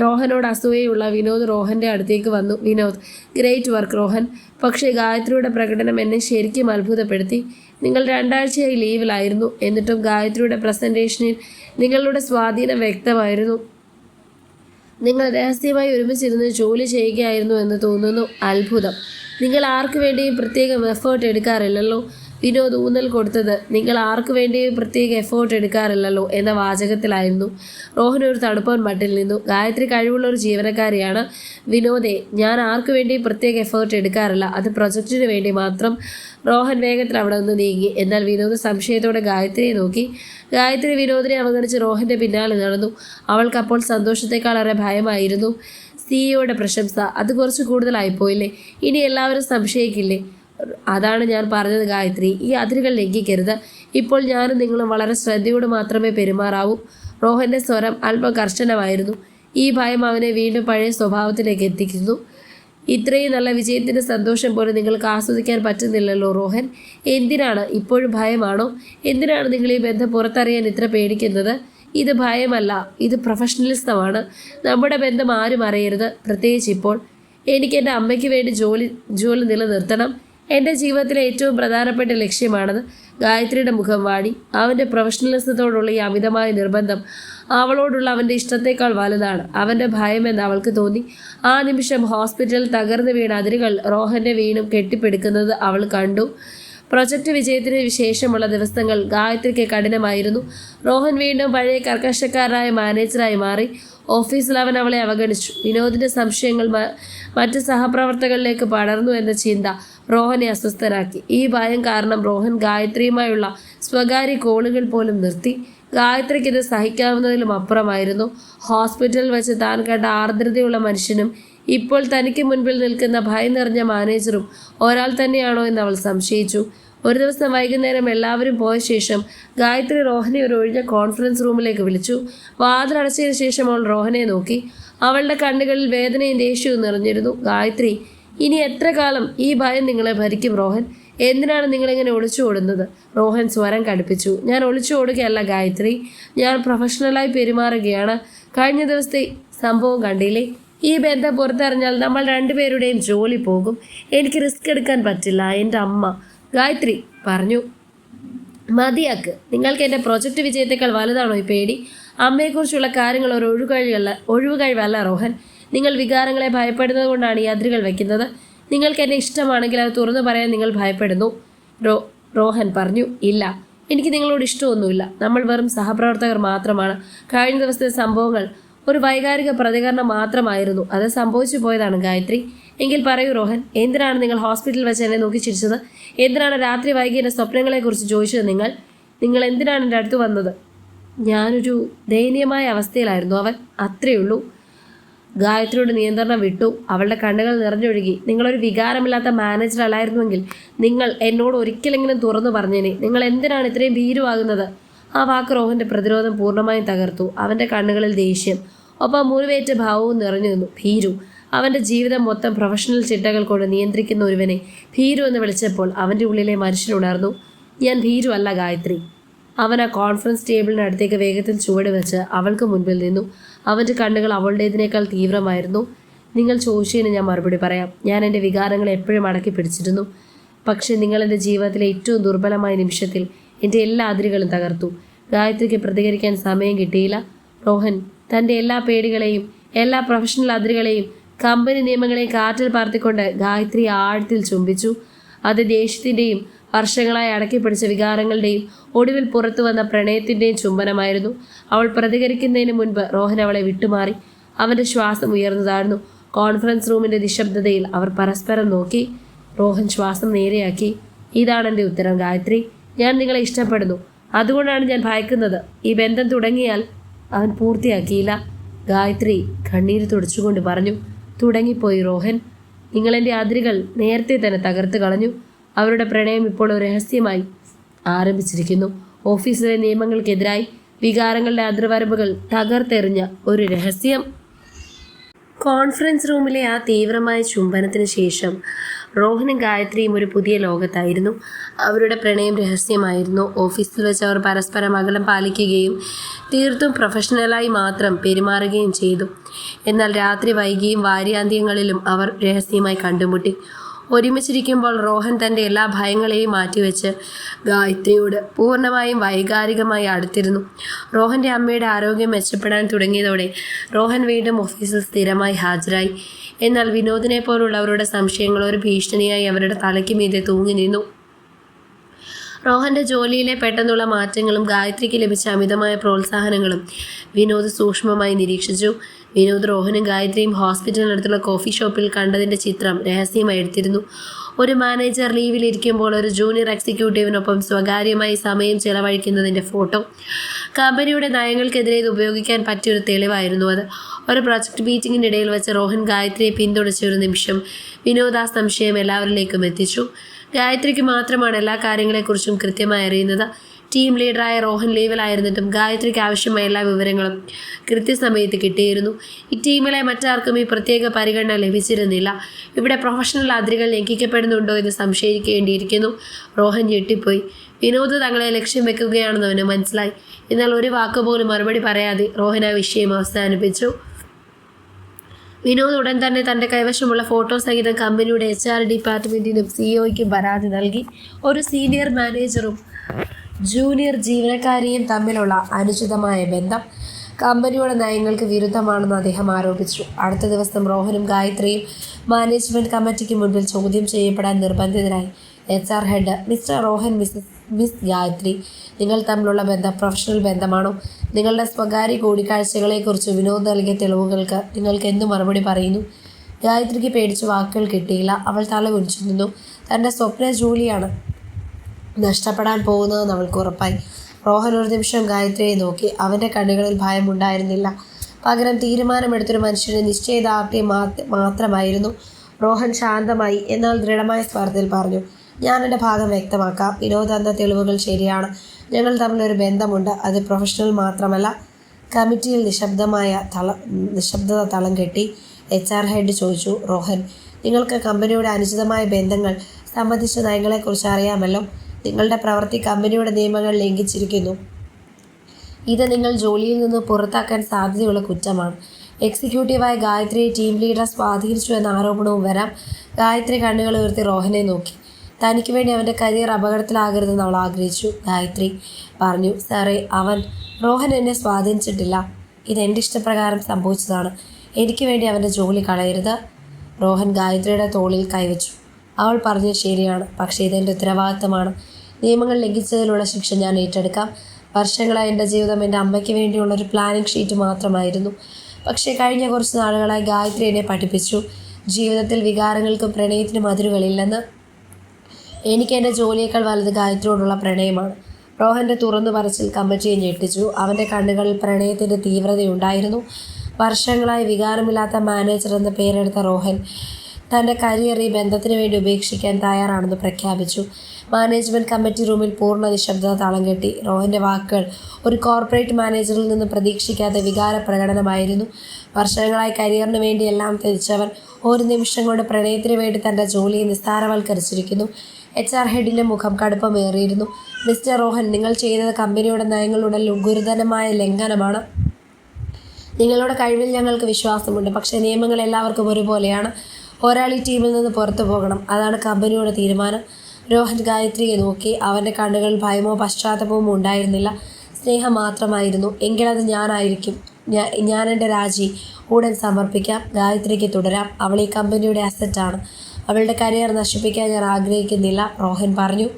റോഹനോട് അസൂയയുള്ള വിനോദ് റോഹന്റെ അടുത്തേക്ക് വന്നു. Vinod great work Rohan. പക്ഷേ ഗായത്രിയുടെ പ്രകടനം എന്നെ ശരിക്കും അത്ഭുതപ്പെടുത്തി. നിങ്ങൾ രണ്ടാഴ്ചയായി ലീവിലായിരുന്നു. എന്നിട്ടും ഗായത്രിയുടെ പ്രസന്റേഷനിൽ നിങ്ങളുടെ സ്വാധീനം വ്യക്തമായിരുന്നു. നിങ്ങൾ രഹസ്യമായി ഒരുമിച്ചിരുന്ന് ജോലി ചെയ്യുകയായിരുന്നു എന്ന് തോന്നുന്നു. അത്ഭുതം. നിങ്ങൾ ആർക്കു വേണ്ടിയും പ്രത്യേകം എഫേർട്ട് എടുക്കാറില്ലല്ലോ. വിനോദ് ഊന്നൽ കൊടുത്തത് നിങ്ങൾ ആർക്കു വേണ്ടിയും പ്രത്യേക എഫേർട്ട് എടുക്കാറില്ലല്ലോ എന്ന വാചകത്തിലായിരുന്നു. റോഹൻ ഒരു തണുപ്പൻ മട്ടിൽ നിന്നു. ഗായത്രി കഴിവുള്ള ഒരു ജീവനക്കാരിയാണ് വിനോദെ. ഞാൻ ആർക്കു വേണ്ടിയും പ്രത്യേക എഫേർട്ട് എടുക്കാറില്ല അത് പ്രൊജക്റ്റിന് വേണ്ടി മാത്രം റോഹൻ വേഗത്തിൽ അവിടെ നിന്ന് നീങ്ങി. എന്നാൽ വിനോദ് സംശയത്തോടെ ഗായത്രിയെ നോക്കി. ഗായത്രി വിനോദിനെ അവഗണിച്ച് റോഹന്റെ പിന്നാലെ നടന്നു. അവൾക്ക് അപ്പോൾ സന്തോഷത്തെക്കാളേറെ ഭയമായിരുന്നു സിഇഒയുടെ പ്രശംസ. അത് കുറച്ച് കൂടുതലായിപ്പോയില്ലേ? ഇനി എല്ലാവരും സംശയിക്കില്ലേ? അതാണ് ഞാൻ പറഞ്ഞത് ഗായത്രി. ഈ അതിരുകൾ ലംഘിക്കരുത്. ഇപ്പോൾ ഞാനും നിങ്ങളും വളരെ ശ്രദ്ധയോട് മാത്രമേ പെരുമാറാവൂ. റോഹന്റെ സ്വരം അല്പം കർശനമായിരുന്നു ഈ ഭയം അവനെ വീണ്ടും പഴയ സ്വഭാവത്തിലേക്ക് എത്തിക്കുന്നു. ഇത്രയും നല്ല വിജയത്തിന്റെ സന്തോഷം പോലും നിങ്ങൾക്ക് ആസ്വദിക്കാൻ പറ്റുന്നില്ലല്ലോ റോഹൻ. എന്തിനാണ്? ഇപ്പോഴും ഭയമാണോ? എന്തിനാണ് നിങ്ങൾ ഈ ബന്ധം പുറത്തറിയാൻ ഇത്ര പേടിക്കുന്നത്? ഇത് ഭയമല്ല. ഇത് പ്രൊഫഷണലിസമാണ്. നമ്മുടെ ബന്ധം ആരും അറിയരുത്. പ്രത്യേകിച്ച് ഇപ്പോൾ. എനിക്ക് എന്റെ അമ്മയ്ക്ക് വേണ്ടി ജോലി ജോലി നിലനിർത്തണം. എന്റെ ജീവിതത്തിലെ ഏറ്റവും പ്രധാനപ്പെട്ട ലക്ഷ്യമാണത് ഗായത്രിയുടെ മുഖം വാടി അവന്റെ പ്രൊഫഷണലിസത്തോടുള്ള ഈ അമിതമായ നിർബന്ധം അവളോടുള്ള അവന്റെ ഇഷ്ടത്തേക്കാൾ വലുതാണ് അവന്റെ ഭയമെന്ന് അവൾക്ക് തോന്നി. ആ നിമിഷം ഹോസ്പിറ്റൽ തകർന്നു വീണ അതിരുകൾ റോഹന്റെ വീണും കെട്ടിപ്പിടുക്കുന്നത് അവൾ കണ്ടു. പ്രൊജക്റ്റ് വിജയത്തിന് ശേഷമുള്ള ദിവസങ്ങൾ ഗായത്രിക്ക് കഠിനമായിരുന്നു. റോഹൻ വീണ്ടും പഴയ കർക്കശക്കാരനായ മാനേജറായി മാറി. ഓഫീസിൽ അവൻ അവളെ അവഗണിച്ചു. വിനോദിന്റെ സംശയങ്ങൾ മറ്റ് സഹപ്രവർത്തകരിലേക്ക് പടർന്നു എന്ന ചിന്ത റോഹനെ അസ്വസ്ഥനാക്കി. ഈ ഭയം കാരണം റോഹൻ ഗായത്രിയുമായുള്ള സ്വകാര്യ കോളുകൾ പോലും നിർത്തി. ഗായത്രിക്ക് ഇത് സഹിക്കാവുന്നതിലും അപ്പുറമായിരുന്നു. ഹോസ്പിറ്റലിൽ വെച്ച് താൻ കണ്ട ആർദ്രതയുള്ള മനുഷ്യനും ഇപ്പോൾ തനിക്ക് മുൻപിൽ നിൽക്കുന്ന ഭയം നിറഞ്ഞ മാനേജറും ഒരാൾ തന്നെയാണോ എന്ന് അവൾ സംശയിച്ചു. ഒരു ദിവസം വൈകുന്നേരം എല്ലാവരും പോയ ശേഷം ഗായത്രി റോഹനെ ഒരു ഒഴിഞ്ഞ കോൺഫറൻസ് റൂമിലേക്ക് വിളിച്ചു. വാതിലടച്ചതിന് ശേഷം അവൾ റോഹനെ നോക്കി. അവളുടെ കണ്ണുകളിൽ വേദനയും ദേഷ്യവും നിറഞ്ഞിരുന്നു. ഗായത്രി ഇനി എത്ര കാലം ഈ ഭയം നിങ്ങളെ ഭരിക്കും റോഹൻ എന്തിനാണ് നിങ്ങളിങ്ങനെ ഒളിച്ചു ഓടുന്നത്? റോഹൻ സ്വരം കടുപ്പിച്ചു. ഞാൻ ഒളിച്ചു ഓടുകയല്ല ഗായത്രി. ഞാൻ പ്രൊഫഷണലായി പെരുമാറുകയാണ്. കഴിഞ്ഞ ദിവസത്തെ സംഭവം കണ്ടില്ലേ? ഈ ബന്ധം പുറത്തറിഞ്ഞാൽ നമ്മൾ രണ്ടുപേരുടെയും ജോലി പോകും. എനിക്ക് റിസ്ക് എടുക്കാൻ പറ്റില്ല. എന്റെ അമ്മ ഗായത്രി പറഞ്ഞു. മതിയാക്ക്. നിങ്ങൾക്ക് എന്റെ പ്രൊജക്റ്റ് വിജയത്തേക്കാൾ വലുതാണോ ഈ പേടി? അമ്മയെക്കുറിച്ചുള്ള കാര്യങ്ങൾ ഒരു ഒഴുകഴിവല്ല ഒഴിവുകഴിവല്ല റോഹൻ. നിങ്ങൾ വികാരങ്ങളെ ഭയപ്പെടുന്നത് കൊണ്ടാണ് ഈ അതിരുകൾ വയ്ക്കുന്നത് നിങ്ങൾക്ക് എന്നെ ഇഷ്ടമാണെങ്കിൽ അത് തുറന്നു പറയാൻ നിങ്ങൾ ഭയപ്പെടുന്നു റോ റോഹൻ പറഞ്ഞു. ഇല്ല എനിക്ക് നിങ്ങളോട് ഇഷ്ടമൊന്നുമില്ല. നമ്മൾ വെറും സഹപ്രവർത്തകർ മാത്രമാണ്. കഴിഞ്ഞ ദിവസത്തെ സംഭവങ്ങൾ ഒരു വൈകാരിക പ്രതികരണം മാത്രമായിരുന്നു. അത് സംഭവിച്ചു പോയതാണ് ഗായത്രി. എങ്കിൽ പറയൂ റോഹൻ എന്തിനാണ് നിങ്ങൾ ഹോസ്പിറ്റലിൽ വെച്ച് എന്നെ നോക്കി ചിരിച്ചത്? എന്തിനാണ് രാത്രി വൈകി എന്റെ സ്വപ്നങ്ങളെക്കുറിച്ച് ചോദിച്ചത് നിങ്ങൾ? നിങ്ങൾ എന്തിനാണ് എന്റെ അടുത്ത് വന്നത്? ഞാനൊരു ദയനീയമായ അവസ്ഥയിലായിരുന്നു അവൻ. അത്രയേ ഉള്ളൂ. ഗായത്രിയുടെ നിയന്ത്രണം വിട്ടു. അവളുടെ കണ്ണുകൾ നിറഞ്ഞൊഴുകി. നിങ്ങളൊരു വികാരമില്ലാത്ത മാനേജർ അല്ലായിരുന്നുവെങ്കിൽ നിങ്ങൾ എന്നോട് ഒരിക്കലെങ്കിലും തുറന്നു പറഞ്ഞേനെ. നിങ്ങൾ എന്തിനാണ് ഇത്രയും ഭീരുവാകുന്നത്? ആ വാക്ക് റോഹന്റെ പ്രതിരോധം പൂർണമായും തകർത്തു. അവന്റെ കണ്ണുകളിൽ ദേഷ്യം. ഒപ്പം മുറിവേറ്റ ഭാവവും നിറഞ്ഞു നിന്നു. ഭീരു അവന്റെ ജീവിതം മൊത്തം പ്രൊഫഷണൽ ചിട്ടകൾ കൊണ്ട് നിയന്ത്രിക്കുന്ന ഒരുവനെ ഭീരു എന്ന് വിളിച്ചപ്പോൾ അവന്റെ ഉള്ളിലെ മനുഷ്യനുണർന്നു ഞാൻ ഭീരു അല്ല ഗായത്രി. അവൻ ആ കോൺഫറൻസ് ടേബിളിന് അടുത്തേക്ക് വേഗത്തിൽ ചുവട് വെച്ച് അവൾക്ക് മുൻപിൽ നിന്നു. അവന്റെ കണ്ണുകൾ അവളുടേതിനേക്കാൾ തീവ്രമായിരുന്നു. നിങ്ങൾ ചോദിച്ചതിന് ഞാൻ മറുപടി പറയാം. ഞാൻ എന്റെ വികാരങ്ങൾ എപ്പോഴും അടക്കി പിടിച്ചിരുന്നു. പക്ഷേ നിങ്ങൾ എന്റെ ജീവിതത്തിലെ ഏറ്റവും ദുർബലമായ നിമിഷത്തിൽ എന്റെ എല്ലാ അതിരുകളും തകർത്തു. ഗായത്രിക്ക് പ്രതികരിക്കാൻ സമയം കിട്ടിയില്ല. റോഹൻ തന്റെ എല്ലാ പേടികളെയും എല്ലാ പ്രൊഫഷണൽ അതിരുകളെയും കമ്പനി നിയമങ്ങളെ കാറ്റിൽ പാർത്തിക്കൊണ്ട് ഗായത്രി ആഴത്തിൽ ചുംബിച്ചു. അത് ദേഷ്യത്തിന്റെയും വർഷങ്ങളായി അടക്കിപ്പിടിച്ച വികാരങ്ങളുടെയും ഒടുവിൽ പുറത്തു വന്ന പ്രണയത്തിന്റെയും ചുംബനമായിരുന്നു. അവൾ പ്രതികരിക്കുന്നതിന് മുൻപ് റോഹൻ അവളെ വിട്ടുമാറി. അവന്റെ ശ്വാസം ഉയർന്നതായിരുന്നു. കോൺഫറൻസ് റൂമിന്റെ നിശബ്ദതയിൽ അവർ പരസ്പരം നോക്കി. റോഹൻ ശ്വാസം നേരെയാക്കി. ഇതാണ് ഉത്തരം ഗായത്രി. ഞാൻ നിങ്ങളെ ഇഷ്ടപ്പെടുന്നു. അതുകൊണ്ടാണ് ഞാൻ ഭയക്കുന്നത്. ഈ ബന്ധം തുടങ്ങിയാൽ അവൻ പൂർത്തിയാക്കിയില്ല. ഗായത്രി കണ്ണീര് തുടച്ചുകൊണ്ട് പറഞ്ഞു. തുടങ്ങിപ്പോയി റോഹൻ. നിങ്ങളെന്റെ അതിരുകൾ നേരത്തെ തന്നെ തകർത്ത് കളഞ്ഞു. അവരുടെ പ്രണയം ഇപ്പോൾ രഹസ്യമായി ആരംഭിച്ചിരിക്കുന്നു. ഓഫീസിലെ നിയമങ്ങൾക്കെതിരായി വികാരങ്ങളുടെ അതിർവരമ്പുകൾ തകർത്തെറിഞ്ഞ ഒരു രഹസ്യം. കോൺഫറൻസ് റൂമിലെ ആ തീവ്രമായ ചുംബനത്തിന് ശേഷം റോഹനും ഗായത്രിയും ഒരു പുതിയ ലോകത്തായിരുന്നു. അവരുടെ പ്രണയം രഹസ്യമായിരുന്നു. ഓഫീസിൽ വെച്ച് അവർ പരസ്പരം അകലം പാലിക്കുകയും തീർത്തും പ്രൊഫഷണലായി മാത്രം പെരുമാറുകയും ചെയ്തു. എന്നാൽ രാത്രി വൈകിയും വാര്യാന്ത്യങ്ങളിലും അവർ രഹസ്യമായി കണ്ടുമുട്ടി. ഒരുമിച്ചിരിക്കുമ്പോൾ റോഹൻ തന്റെ എല്ലാ ഭയങ്ങളെയും മാറ്റിവെച്ച് ഗായത്രിയോട് പൂർണമായും വൈകാരികമായി അടുത്തിരുന്നു. റോഹന്റെ അമ്മയുടെ ആരോഗ്യം മെച്ചപ്പെടാൻ തുടങ്ങിയതോടെ റോഹൻ വീണ്ടും ഓഫീസിൽ സ്ഥിരമായി ഹാജരായി. എന്നാൽ വിനോദിനെ പോലുള്ളവരുടെ സംശയങ്ങൾ ഒരു ഭീഷണിയായി അവരുടെ തലയ്ക്ക് മീതെ തൂങ്ങി നിന്നു. റോഹന്റെ ജോലിയിലെ പെട്ടെന്നുള്ള മാറ്റങ്ങളും ഗായത്രിക്ക് ലഭിച്ച അമിതമായ പ്രോത്സാഹനങ്ങളും വിനോദ് സൂക്ഷ്മമായി നിരീക്ഷിച്ചു. വിനോദ് റോഹനും ഗായത്രിയും ഹോസ്പിറ്റലിനടുത്തുള്ള കോഫി ഷോപ്പിൽ കണ്ടതിന്റെ ചിത്രം രഹസ്യമായി എടുത്തിരുന്നു. ഒരു മാനേജർ ലീവിലിരിക്കുമ്പോൾ ഒരു ജൂനിയർ എക്സിക്യൂട്ടീവിനൊപ്പം സ്വകാര്യമായി സമയം ചെലവഴിക്കുന്നതിന്റെ ഫോട്ടോ. കമ്പനിയുടെ നയങ്ങൾക്കെതിരെ ഇത് ഉപയോഗിക്കാൻ പറ്റിയൊരു തെളിവായിരുന്നു അത്. ഒരു പ്രൊജക്ട് മീറ്റിംഗിനിടയിൽ വെച്ച് റോഹൻ ഗായത്രിയെ പിന്തുണച്ച ഒരു നിമിഷം വിനോദ് സംശയം എല്ലാവരിലേക്കും എത്തിച്ചു. ഗായത്രിക്ക് മാത്രമാണ് എല്ലാ കാര്യങ്ങളെക്കുറിച്ചും കൃത്യമായി അറിയുന്നത്. ടീം ലീഡറായ റോഹൻ ലീവിലായിരുന്നിട്ടും ഗായത്രിക്ക് ആവശ്യമായ എല്ലാ വിവരങ്ങളും കൃത്യസമയത്ത് കിട്ടിയിരുന്നു. ഈ ടീമിലെ മറ്റാർക്കും ഈ പ്രത്യേക പരിഗണന ലഭിച്ചിരുന്നില്ല. ഇവിടെ പ്രൊഫഷണൽ അതിരുകൾ ലംഘിക്കപ്പെടുന്നുണ്ടോ എന്ന് സംശയിക്കേണ്ടിയിരിക്കുന്നു. റോഹൻ ഞെട്ടിപ്പോയി. വിനോദ് തങ്ങളെ ലക്ഷ്യം വെക്കുകയാണെന്ന് അവന് മനസ്സിലായി. എന്നാൽ ഒരു വാക്കുപോലും മറുപടി പറയാതെ റോഹൻ ആ വിഷയം അവസാനിപ്പിച്ചു. വിനോദ് ഉടൻ തന്നെ തന്റെ കൈവശമുള്ള ഫോട്ടോ സഹിതം കമ്പനിയുടെ എച്ച് ആർ ഡിപ്പാർട്ട്മെന്റിനും സിഇഒയ്ക്കും പരാതി നൽകി. ഒരു സീനിയർ മാനേജറും ജൂനിയർ ജീവനക്കാരിയും തമ്മിലുള്ള അനുചിതമായ ബന്ധം കമ്പനിയുടെ നയങ്ങൾക്ക് വിരുദ്ധമാണെന്ന് അദ്ദേഹം ആരോപിച്ചു. അടുത്ത ദിവസം റോഹനും ഗായത്രിയും മാനേജ്മെന്റ് കമ്മിറ്റിക്ക് മുൻപിൽ ചോദ്യം ചെയ്യപ്പെടാൻ നിർബന്ധിതരായി H R head mister Rohan missus miss Gayatri നിങ്ങൾ തമ്മിലുള്ള ബന്ധം പ്രൊഫഷണൽ ബന്ധമാണോ? നിങ്ങളുടെ സ്വകാര്യ കൂടിക്കാഴ്ചകളെക്കുറിച്ച് വിനോദ് നൽകിയ തെളിവുകൾക്ക് നിങ്ങൾക്ക് എന്തു മറുപടി പറയുന്നു? ഗായത്രിക്ക് പേടിച്ച് വാക്കുകൾ കിട്ടിയില്ല. അവൾ തല കുനിച്ചു നിന്നു. തന്റെ സ്വപ്ന ജോലിയാണ് നഷ്ടപ്പെടാൻ പോകുന്നതെന്ന് അവൾക്ക് ഉറപ്പായി. റോഹൻ ഒരു നിമിഷം ഗായത്രിയെ നോക്കി. അവന്റെ കണ്ണുകളിൽ ഭയം ഉണ്ടായിരുന്നില്ല പകരം തീരുമാനമെടുത്തൊരു മനുഷ്യന്റെ നിശ്ചയദാർഢ്യം മാത്രമായിരുന്നു. റോഹൻ ശാന്തമായി എന്നാൽ ദൃഢമായ സ്വരത്തിൽ പറഞ്ഞു ഞാൻ എന്റെ ഭാഗം വ്യക്തമാക്കാം. വിനോദ് തെളിവുകൾ ശരിയാണ്. ഞങ്ങൾ തമ്മിലൊരു ബന്ധമുണ്ട്. അത് പ്രൊഫഷണൽ മാത്രമല്ല. കമ്മിറ്റിയിൽ നിശബ്ദമായ തള നിശബ്ദത തളം കെട്ടി എച്ച് ആർ ഹെഡ് ചോദിച്ചു റോഹൻ നിങ്ങൾക്ക് കമ്പനിയുടെ അനുചിതമായ ബന്ധങ്ങൾ സംബന്ധിച്ച നയങ്ങളെക്കുറിച്ച് അറിയാമല്ലോ. നിങ്ങളുടെ പ്രവൃത്തി കമ്പനിയുടെ നിയമങ്ങൾ ലംഘിച്ചിരിക്കുന്നു. ഇത് നിങ്ങൾ ജോലിയിൽ നിന്ന് പുറത്താക്കാൻ സാധ്യതയുള്ള കുറ്റമാണ്. എക്സിക്യൂട്ടീവായ ഗായത്രിയെ ടീം ലീഡർ സ്വാധീനിച്ചു എന്ന ആരോപണവും വരാം. ഗായത്രി കണ്ണുകൾ ഉയർത്തി റോഹനെ നോക്കി. തനിക്ക് വേണ്ടി അവന്റെ കരിയർ അപകടത്തിലാകരുതെന്ന് അവൾ ആഗ്രഹിച്ചു. ഗായത്രി പറഞ്ഞു സാറേ അവൻ റോഹൻ എന്നെ സ്വാധീനിച്ചിട്ടില്ല. ഇത് എന്റെ ഇഷ്ടപ്രകാരം സംഭവിച്ചതാണ്. എനിക്ക് വേണ്ടി അവന്റെ ജോലി കളയരുത് റോഹൻ ഗായത്രിയുടെ തോളിൽ കൈവച്ചു. അവൾ പറഞ്ഞത് ശരിയാണ്. പക്ഷേ ഇതെന്റെ ഉത്തരവാദിത്തമാണ്. നിയമങ്ങൾ ലംഘിച്ചതിലുള്ള ശിക്ഷ ഞാൻ ഏറ്റെടുക്കാം. വർഷങ്ങളായി എന്റെ ജീവിതം എന്റെ അമ്മയ്ക്ക് വേണ്ടിയുള്ള ഒരു പ്ലാനിങ് ഷീറ്റ് മാത്രമായിരുന്നു. പക്ഷേ കഴിഞ്ഞ കുറച്ച് നാളുകളായി ഗായത്രി എന്നെ പഠിപ്പിച്ചു. ജീവിതത്തിൽ വികാരങ്ങൾക്കും പ്രണയത്തിനും അതിരുകളില്ലെന്ന് എനിക്ക് എന്റെ ജോലിയേക്കാൾ വലുത് ഗായത്രിയോടുള്ള പ്രണയമാണ്. റോഹന്റെ തുറന്നു പറച്ചിൽ കമ്മിറ്റിയെ ഞെട്ടിച്ചു. അവന്റെ കണ്ണുകളിൽ പ്രണയത്തിന്റെ തീവ്രതയുണ്ടായിരുന്നു. വർഷങ്ങളായി വികാരമില്ലാത്ത മാനേജർ എന്ന പേരെടുത്ത റോഹൻ തന്റെ കരിയർ ഈ ബന്ധത്തിന് വേണ്ടി ഉപേക്ഷിക്കാൻ തയ്യാറാണെന്ന് പ്രഖ്യാപിച്ചു. മാനേജ്മെന്റ് കമ്മിറ്റി റൂമിൽ പൂർണ നിശബ്ദത താളം കെട്ടി. റോഹന്റെ വാക്കുകൾ ഒരു കോർപ്പറേറ്റ് മാനേജറിൽ നിന്ന് പ്രതീക്ഷിക്കാത്ത വികാര പ്രകടനമായിരുന്നു. വർഷങ്ങളായി കരിയറിന് വേണ്ടി എല്ലാം ത്യജിച്ചവൻ ഒരു നിമിഷം കൊണ്ട് പ്രണയത്തിന് വേണ്ടി തന്റെ ജോലിയെ നിസ്സാരവൽക്കരിച്ചിരിക്കുന്നു. എച്ച് ആർ ഹെഡിന്റെ മുഖം കടുപ്പമേറിയിരുന്നു. മിസ്റ്റർ റോഹൻ നിങ്ങൾ ചെയ്തത് കമ്പനിയുടെ നയങ്ങളുടെ ഗുരുതരമായ ലംഘനമാണ്. നിങ്ങളുടെ കഴിവിൽ ഞങ്ങൾക്ക് വിശ്വാസമുണ്ട്. പക്ഷേ നിയമങ്ങൾ എല്ലാവർക്കും ഒരുപോലെയാണ്. ഒരാൾ ഈ ടീമിൽ നിന്ന് പുറത്തു പോകണം. അതാണ് കമ്പനിയുടെ തീരുമാനം. രോഹൻ ഗായത്രിയെ നോക്കി അവന്റെ കണ്ണുകളിൽ ഭയമോ പശ്ചാത്തപമോ ഉണ്ടായിരുന്നില്ല. സ്നേഹം മാത്രമായിരുന്നു. എങ്കിലത് ഞാനായിരിക്കും. ഞാൻ എന്റെ രാജി ഉടൻ സമർപ്പിക്കാം. ഗായത്രിക്ക് തുടരാം. അവൾ ഈ കമ്പനിയുടെ അസറ്റാണ് അവളുടെ കരിയർ നശിപ്പിക്കാൻ ഞാൻ ആഗ്രഹിക്കുന്നില്ല റോഹൻ പറഞ്ഞു.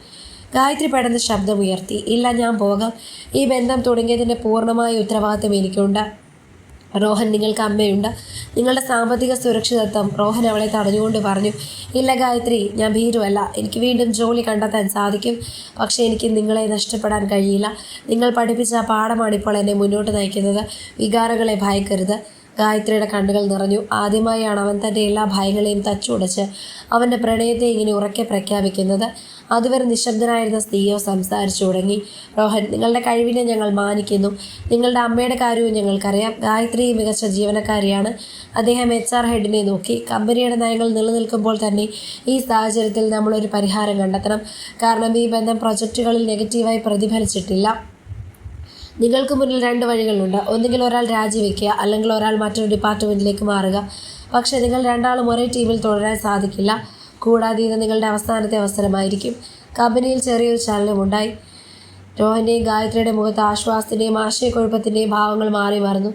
ഗായത്രി പെട്ടെന്ന് ശബ്ദമുയർത്തി. ഇല്ല ഞാൻ പോകാം. ഈ ബന്ധം തുടങ്ങിയതിന്റെ പൂർണമായ ഉത്തരവാദിത്തം എനിക്കുണ്ട്. റോഹൻ നിങ്ങൾക്ക് അമ്മയുണ്ട്. നിങ്ങളുടെ സാമ്പത്തിക സുരക്ഷിതത്വം റോഹൻ അവളെ തടഞ്ഞുകൊണ്ട് പറഞ്ഞു ഇല്ല ഗായത്രി ഞാൻ ഭീരുവല്ല. എനിക്ക് വീണ്ടും ജോലി കണ്ടെത്താൻ സാധിക്കും. പക്ഷേ എനിക്ക് നിങ്ങളെ നഷ്ടപ്പെടാൻ കഴിയില്ല. നിങ്ങൾ പഠിപ്പിച്ച പാഠമാണ് ഇപ്പോൾ എന്നെ മുന്നോട്ട് നയിക്കുന്നത്. വികാരങ്ങളെ ഭയക്കരുത്. ഗായത്രിയുടെ കണ്ണുകൾ നിറഞ്ഞു. ആദ്യമായാണ് അവൻ തന്റെ എല്ലാ ഭയങ്ങളെയും തച്ചുടച്ച് അവന്റെ പ്രണയത്തെ ഇങ്ങനെ ഉറക്കെ പ്രഖ്യാപിക്കുന്നത്. അതുവരെ നിശബ്ദനായിരുന്ന സ്ത്രീയോ സംസാരിച്ചു തുടങ്ങി. റോഹൻ നിങ്ങളുടെ കഴിവിനെ ഞങ്ങൾ മാനിക്കുന്നു. നിങ്ങളുടെ അമ്മയുടെ കാര്യവും ഞങ്ങൾക്കറിയാം. ഗായത്രി മികച്ച ജീവനക്കാരിയാണ്. അദ്ദേഹം എച്ച് ആർ ഹെഡിനെ നോക്കി. കമ്പനിയുടെ നയങ്ങൾ നിലനിൽക്കുമ്പോൾ തന്നെ ഈ സാഹചര്യത്തിൽ നമ്മളൊരു പരിഹാരം കണ്ടെത്തണം. കാരണം ഈ ബന്ധം പ്രൊജക്റ്റുകളിൽ നെഗറ്റീവായി പ്രതിഫലിച്ചിട്ടില്ല. നിങ്ങൾക്ക് മുന്നിൽ രണ്ട് വഴികളുണ്ട്. ഒന്നുകിൽ ഒരാൾ രാജിവെക്കുക അല്ലെങ്കിൽ ഒരാൾ മറ്റൊരു ഡിപ്പാർട്ട്മെന്റിലേക്ക് മാറുക. പക്ഷേ നിങ്ങൾ രണ്ടാളും ഒരേ ടീമിൽ തുടരാൻ സാധിക്കില്ല. കൂടാതെ ഇത് നിങ്ങളുടെ അവസാനത്തെ അവസരമായിരിക്കും. കമ്പനിയിൽ ചെറിയൊരു ചലനമുണ്ടായി. രോഹന്റെയും ഗായത്രിയുടെ മുഖത്ത് ആശ്വാസത്തിന്റെയും ആശയക്കുഴപ്പത്തിന്റെയും ഭാവങ്ങൾ മാറി മറന്നു.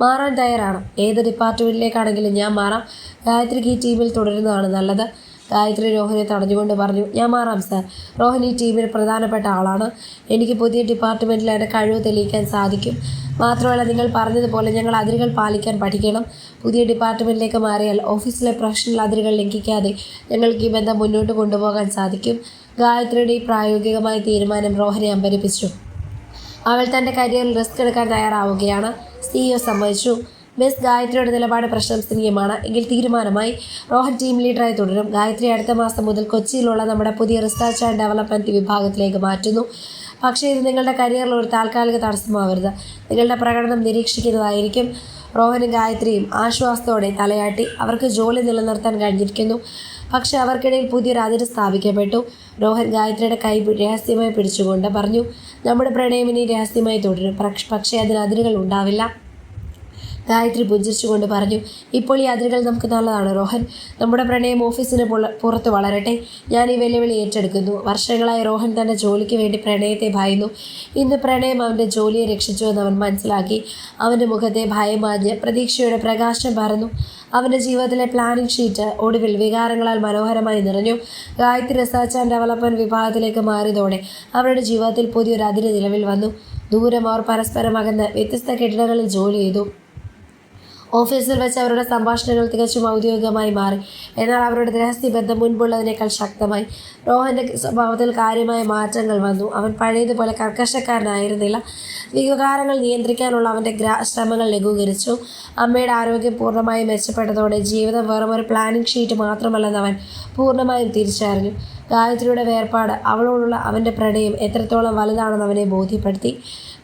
മാറാൻ തയ്യാറാണ്. ഏത് ഡിപ്പാർട്ട്മെന്റിലേക്കാണെങ്കിലും ഞാൻ മാറാം. ഗായത്രിക്ക് ഈ ടീമിൽ തുടരുന്നതാണ് നല്ലത്. ഗായത്രി രോഹനെ തടഞ്ഞുകൊണ്ട് പറഞ്ഞു ഞാൻ മാറാം സാർ. രോഹൻ ഈ ടീമിൽ പ്രധാനപ്പെട്ട ആളാണ്. എനിക്ക് പുതിയ ഡിപ്പാർട്ട്മെന്റിൽ എന്റെ കഴിവ് തെളിയിക്കാൻ സാധിക്കും. മാത്രമല്ല നിങ്ങൾ പറഞ്ഞതുപോലെ ഞങ്ങൾ അതിരുകൾ പാലിക്കാൻ പഠിക്കണം. പുതിയ ഡിപ്പാർട്ട്മെന്റിലേക്ക് മാറിയാൽ ഓഫീസിലെ പ്രൊഫഷണൽ അതിരുകൾ ലംഘിക്കാതെ ഞങ്ങൾക്ക് ഈ ബന്ധം മുന്നോട്ട് കൊണ്ടുപോകാൻ സാധിക്കും. ഗായത്രിയുടെ ഈ പ്രായോഗികമായ തീരുമാനം റോഹനെ അമ്പരിപ്പിച്ചു. അവൾ തന്റെ കരിയറിൽ റിസ്ക് എടുക്കാൻ തയ്യാറാവുകയാണ്. സിഇഒ സമ്മതിച്ചു. മിസ് ഗായത്രിയുടെ നിലപാട് പ്രശംസനീയമാണ്. എങ്കിൽ തീരുമാനമായി റോഹൻ ടീം ലീഡറായി തുടരും. ഗായത്രി അടുത്ത മാസം മുതൽ കൊച്ചിയിലുള്ള നമ്മുടെ പുതിയ റിസർച്ച് ആൻഡ് ഡെവലപ്മെന്റ് വിഭാഗത്തിലേക്ക് മാറ്റുന്നു. പക്ഷേ ഇത് നിങ്ങളുടെ കരിയറിൽ ഒരു താൽക്കാലിക തടസ്സമാവരുത്. നിങ്ങളുടെ പ്രകടനം നിരീക്ഷിക്കുന്നതായിരിക്കും റോഹനും ഗായത്രിയും ആശ്വാസത്തോടെ തലയാട്ടി. അവർക്ക് ജോലി നിലനിർത്താൻ കഴിഞ്ഞിരിക്കുന്നു. പക്ഷേ അവർക്കിടയിൽ പുതിയൊരു അതിര് സ്ഥാപിക്കപ്പെട്ടു. രോഹൻ ഗായത്രിയുടെ കൈ രഹസ്യമായി പിടിച്ചുകൊണ്ട് പറഞ്ഞു നമ്മുടെ പ്രണയം ഇനി രഹസ്യമായി തുടരും. പക്ഷേ അതിന് അതിരുകൾ ഉണ്ടാവില്ല. ഗായത്രി പുഞ്ചിരിച്ചുകൊണ്ട് പറഞ്ഞു ഇപ്പോൾ ഈ അതിരുകൾ നമുക്ക് നല്ലതാണ്. റോഹൻ നമ്മുടെ പ്രണയം ഓഫീസിന് പുറത്ത് വളരട്ടെ. ഞാൻ ഈ വെല്ലുവിളി ഏറ്റെടുക്കുന്നു. വർഷങ്ങളായി റോഹൻ തന്റെ ജോലിക്ക് വേണ്ടി പ്രണയത്തെ ഭയന്നു. ഇന്ന് പ്രണയം അവന്റെ ജോലിയെ രക്ഷിച്ചു എന്ന് അവൻ മനസ്സിലാക്കി. അവന്റെ മുഖത്തെ ഭയം മാഞ്ഞ് പ്രതീക്ഷയുടെ പ്രകാശം പറഞ്ഞു അവന്റെ ജീവിതത്തിലെ പ്ലാനിംഗ് ഷീറ്റ് ഒടുവിൽ വികാരങ്ങളാൽ മനോഹരമായി നിറഞ്ഞു. ഗായത്രി റിസർച്ച് ആൻഡ് ഡെവലപ്മെന്റ് വിഭാഗത്തിലേക്ക് മാറിയതോടെ അവരുടെ ജീവിതത്തിൽ പുതിയൊരു അതിര് നിലവിൽ വന്നു. ദൂരം അവർ പരസ്പരം അകന്ന് വ്യത്യസ്ത കെട്ടിടങ്ങളിൽ ജോലി ചെയ്തു. ഓഫീസിൽ വെച്ച് അവരുടെ സംഭാഷണങ്ങൾ തികച്ചും ഔദ്യോഗികമായി മാറി. എന്നാൽ അവരുടെ രഹസ്യ ബന്ധം മുൻപുള്ളതിനേക്കാൾ ശക്തമായി. രോഹന്റെ സ്വഭാവത്തിൽ കാര്യമായ മാറ്റങ്ങൾ വന്നു. അവൻ പഴയതുപോലെ കർക്കശക്കാരനായിരുന്നില്ല. വികാരങ്ങൾ നിയന്ത്രിക്കാനുള്ള അവന്റെ ശ്രമങ്ങൾ ലഘൂകരിച്ചു. അമ്മയുടെ ആരോഗ്യം പൂർണമായും മെച്ചപ്പെട്ടതോടെ ജീവിതം വെറും ഒരു പ്ലാനിംഗ് ഷീറ്റ് മാത്രമല്ലെന്ന് അവൻ പൂർണമായും തിരിച്ചറിഞ്ഞു. ഗായത്രിയുടെ വേർപാട് അവളോടുള്ള അവന്റെ പ്രണയം എത്രത്തോളം വലുതാണെന്ന് അവനെ ബോധ്യപ്പെടുത്തി.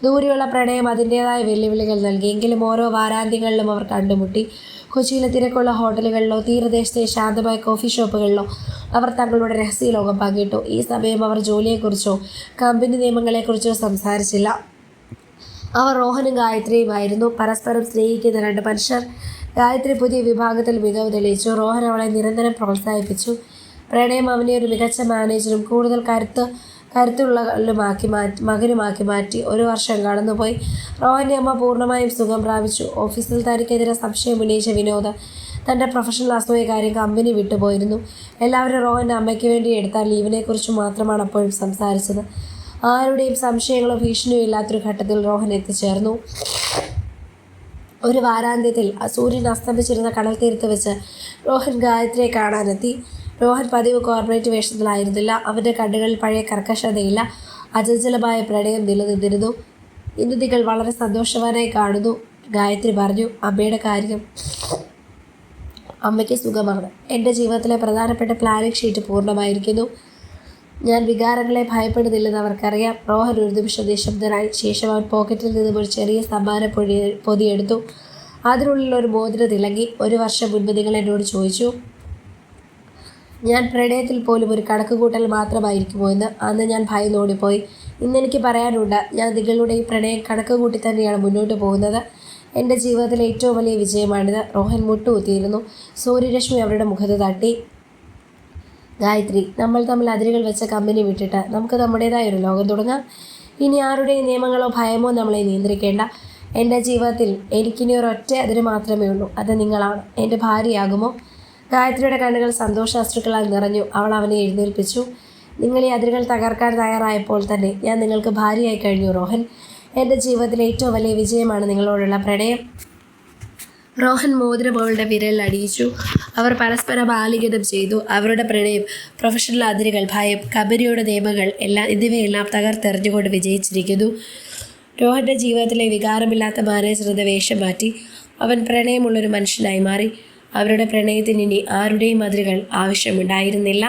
ദൂരെയുള്ള പ്രണയം അതിന്റേതായ വെല്ലുവിളികൾ നൽകി. എങ്കിലും ഓരോ വാരാന്ത്യങ്ങളിലും അവർ കണ്ടുമുട്ടി. കൊച്ചിയിലെ തിരക്കുള്ള ഹോട്ടലുകളിലോ തീരദേശത്തെ ശാന്തമായ കോഫി ഷോപ്പുകളിലോ അവർ തങ്ങളുടെ രഹസ്യ ലോകം പങ്കിട്ടു. ഈ സമയം അവർ ജോലിയെക്കുറിച്ചോ കമ്പനി നിയമങ്ങളെക്കുറിച്ചോ സംസാരിച്ചില്ല. അവർ റോഹനും ഗായത്രിയുമായിരുന്നു. പരസ്പരം സ്നേഹിക്കുന്ന രണ്ട് മനുഷ്യർ ഗായത്രി പുതിയ വിഭാഗത്തിൽ മികവ് തെളിയിച്ചു. റോഹൻ അവളെ നിരന്തരം പ്രോത്സാഹിപ്പിച്ചു. പ്രണയം അവനെ ഒരു മികച്ച മാനേജറും കൂടുതൽ കരുത്ത് കരുത്തുള്ളവരുമാക്കി മാറ്റി മകനുമാക്കി മാറ്റി ഒരു വർഷം കടന്നുപോയി. റോഹന്റെ അമ്മ പൂർണമായും സുഖം പ്രാപിച്ചു. ഓഫീസിൽ തനിക്കെതിരെ സംശയം ഉന്നയിച്ച വിനോദ് തന്റെ പ്രൊഫഷണൽ അസൂയകാര്യം കമ്പനി വിട്ടുപോയിരുന്നു. എല്ലാവരും റോഹന്റെ അമ്മയ്ക്ക് വേണ്ടി എടുത്ത ലീവിനെക്കുറിച്ച് മാത്രമാണ് അപ്പോഴും സംസാരിച്ചത്. ആരുടെയും സംശയങ്ങളോ ഭീഷണിയോ ഇല്ലാത്തൊരു ഘട്ടത്തിൽ റോഹൻ എത്തിച്ചേർന്നു. ഒരു വാരാന്ത്യത്തിൽ സൂര്യൻ അസ്തമിച്ചിരുന്ന കടൽ തീരത്ത് വെച്ച് റോഹൻ ഗായത്രിയെ കാണാനെത്തി. റോഹൻ പതിവ് കോർപ്പറേറ്റ് വേഷത്തിലായിരുന്നില്ല. അവന്റെ കണ്ണുകളിൽ പഴയ കർക്കശതയില്ല. അചഞ്ചലമായ പ്രണയം നിലനിന്നിരുന്നു. ഇന്ന് നിങ്ങൾ വളരെ സന്തോഷവാനായി കാണുന്നു. ഗായത്രി പറഞ്ഞു അമ്മയുടെ കാര്യം അമ്മയ്ക്ക് സുഖമാണ്. എന്റെ ജീവിതത്തിലെ പ്രധാനപ്പെട്ട പ്ലാനിംഗ് ഷീറ്റ് പൂർണമായിരിക്കുന്നു. ഞാൻ വികാരങ്ങളെ ഭയപ്പെടുന്നില്ലെന്ന് അവർക്കറിയാം. റോഹൻ ഒരു നിമിഷം നിശബ്ദനായി ശേഷം അവൻ പോക്കറ്റിൽ നിന്നും ഒരു ചെറിയ സമ്മാന പൊടി പൊതിയെടുത്തു. അതിനുള്ളിൽ ഒരു മോതിരം തിളങ്ങി. ഒരു വർഷം മുൻപ് നിങ്ങൾ എന്നോട് ചോദിച്ചു ഞാൻ പ്രണയത്തിൽ പോലും ഒരു കണക്കുകൂട്ടൽ മാത്രമായിരിക്കുമോ എന്ന് അന്ന് ഞാൻ ഭയന്നോടിപ്പോയി ഇന്ന് എനിക്ക് പറയാനുണ്ട് ഞാൻ നിങ്ങളുടെ ഈ പ്രണയം കണക്ക് കൂട്ടി തന്നെയാണ് മുന്നോട്ട് പോകുന്നത്. എന്റെ ജീവിതത്തിലെ ഏറ്റവും വലിയ വിജയമാണിത്. റോഹൻ മുട്ടുകുത്തിയിരുന്നു. സൂര്യരശ്മി അവരുടെ മുഖത്ത് തട്ടി. ഗായത്രി നമ്മൾ തമ്മിൽ അതിരുകൾ വെച്ച കമ്പനി വിട്ടിട്ട് നമുക്ക് നമ്മുടേതായ ഒരു ലോകം തുടങ്ങാം. ഇനി ആരുടെയും നിയമങ്ങളോ ഭയമോ നമ്മളെ നിയന്ത്രിക്കേണ്ട. എന്റെ ജീവിതത്തിൽ എനിക്കിനി ഒരൊറ്റ അതിര് മാത്രമേ ഉള്ളൂ. അത് നിങ്ങളാണ്. എന്റെ ഭാര്യയാകുമോ? ഗായത്രിയുടെ കണ്ണുകൾ സന്തോഷാശ്രുക്കളാൽ നിറഞ്ഞു. അവൾ അവനെ എഴുന്നേൽപ്പിച്ചു. നിങ്ങൾ ഈ അതിരുകൾ തകർക്കാൻ തയ്യാറായപ്പോൾ തന്നെ ഞാൻ നിങ്ങൾക്ക് ഭാര്യയായി കഴിഞ്ഞു റോഹൻ. എന്റെ ജീവിതത്തിലെ ഏറ്റവും വലിയ വിജയമാണ് നിങ്ങളോടുള്ള പ്രണയം. റോഹൻ മോതിരം അവളുടെ വിരലിൽ അടിയിച്ചു. അവർ പരസ്പരം ആലിംഗനം ചെയ്തു. അവരുടെ പ്രണയം പ്രൊഫഷണൽ അതിരുകൾ ഭയം കബരിയുടെ നിയമങ്ങൾ എല്ലാം എന്നിവയെല്ലാം തകർത്തെറിഞ്ഞുകൊണ്ട് വിജയിച്ചിരിക്കുന്നു. രോഹന്റെ ജീവിതത്തിലെ വികാരമില്ലാത്ത മാനേജർ വേഷം മാറ്റി. അവൻ പ്രണയമുള്ളൊരു മനുഷ്യനായി മാറി. അവരുടെ പ്രണയത്തിന് ഇനി ആരുടെയും അതിരുകൾ ആവശ്യമുണ്ടായിരുന്നില്ല.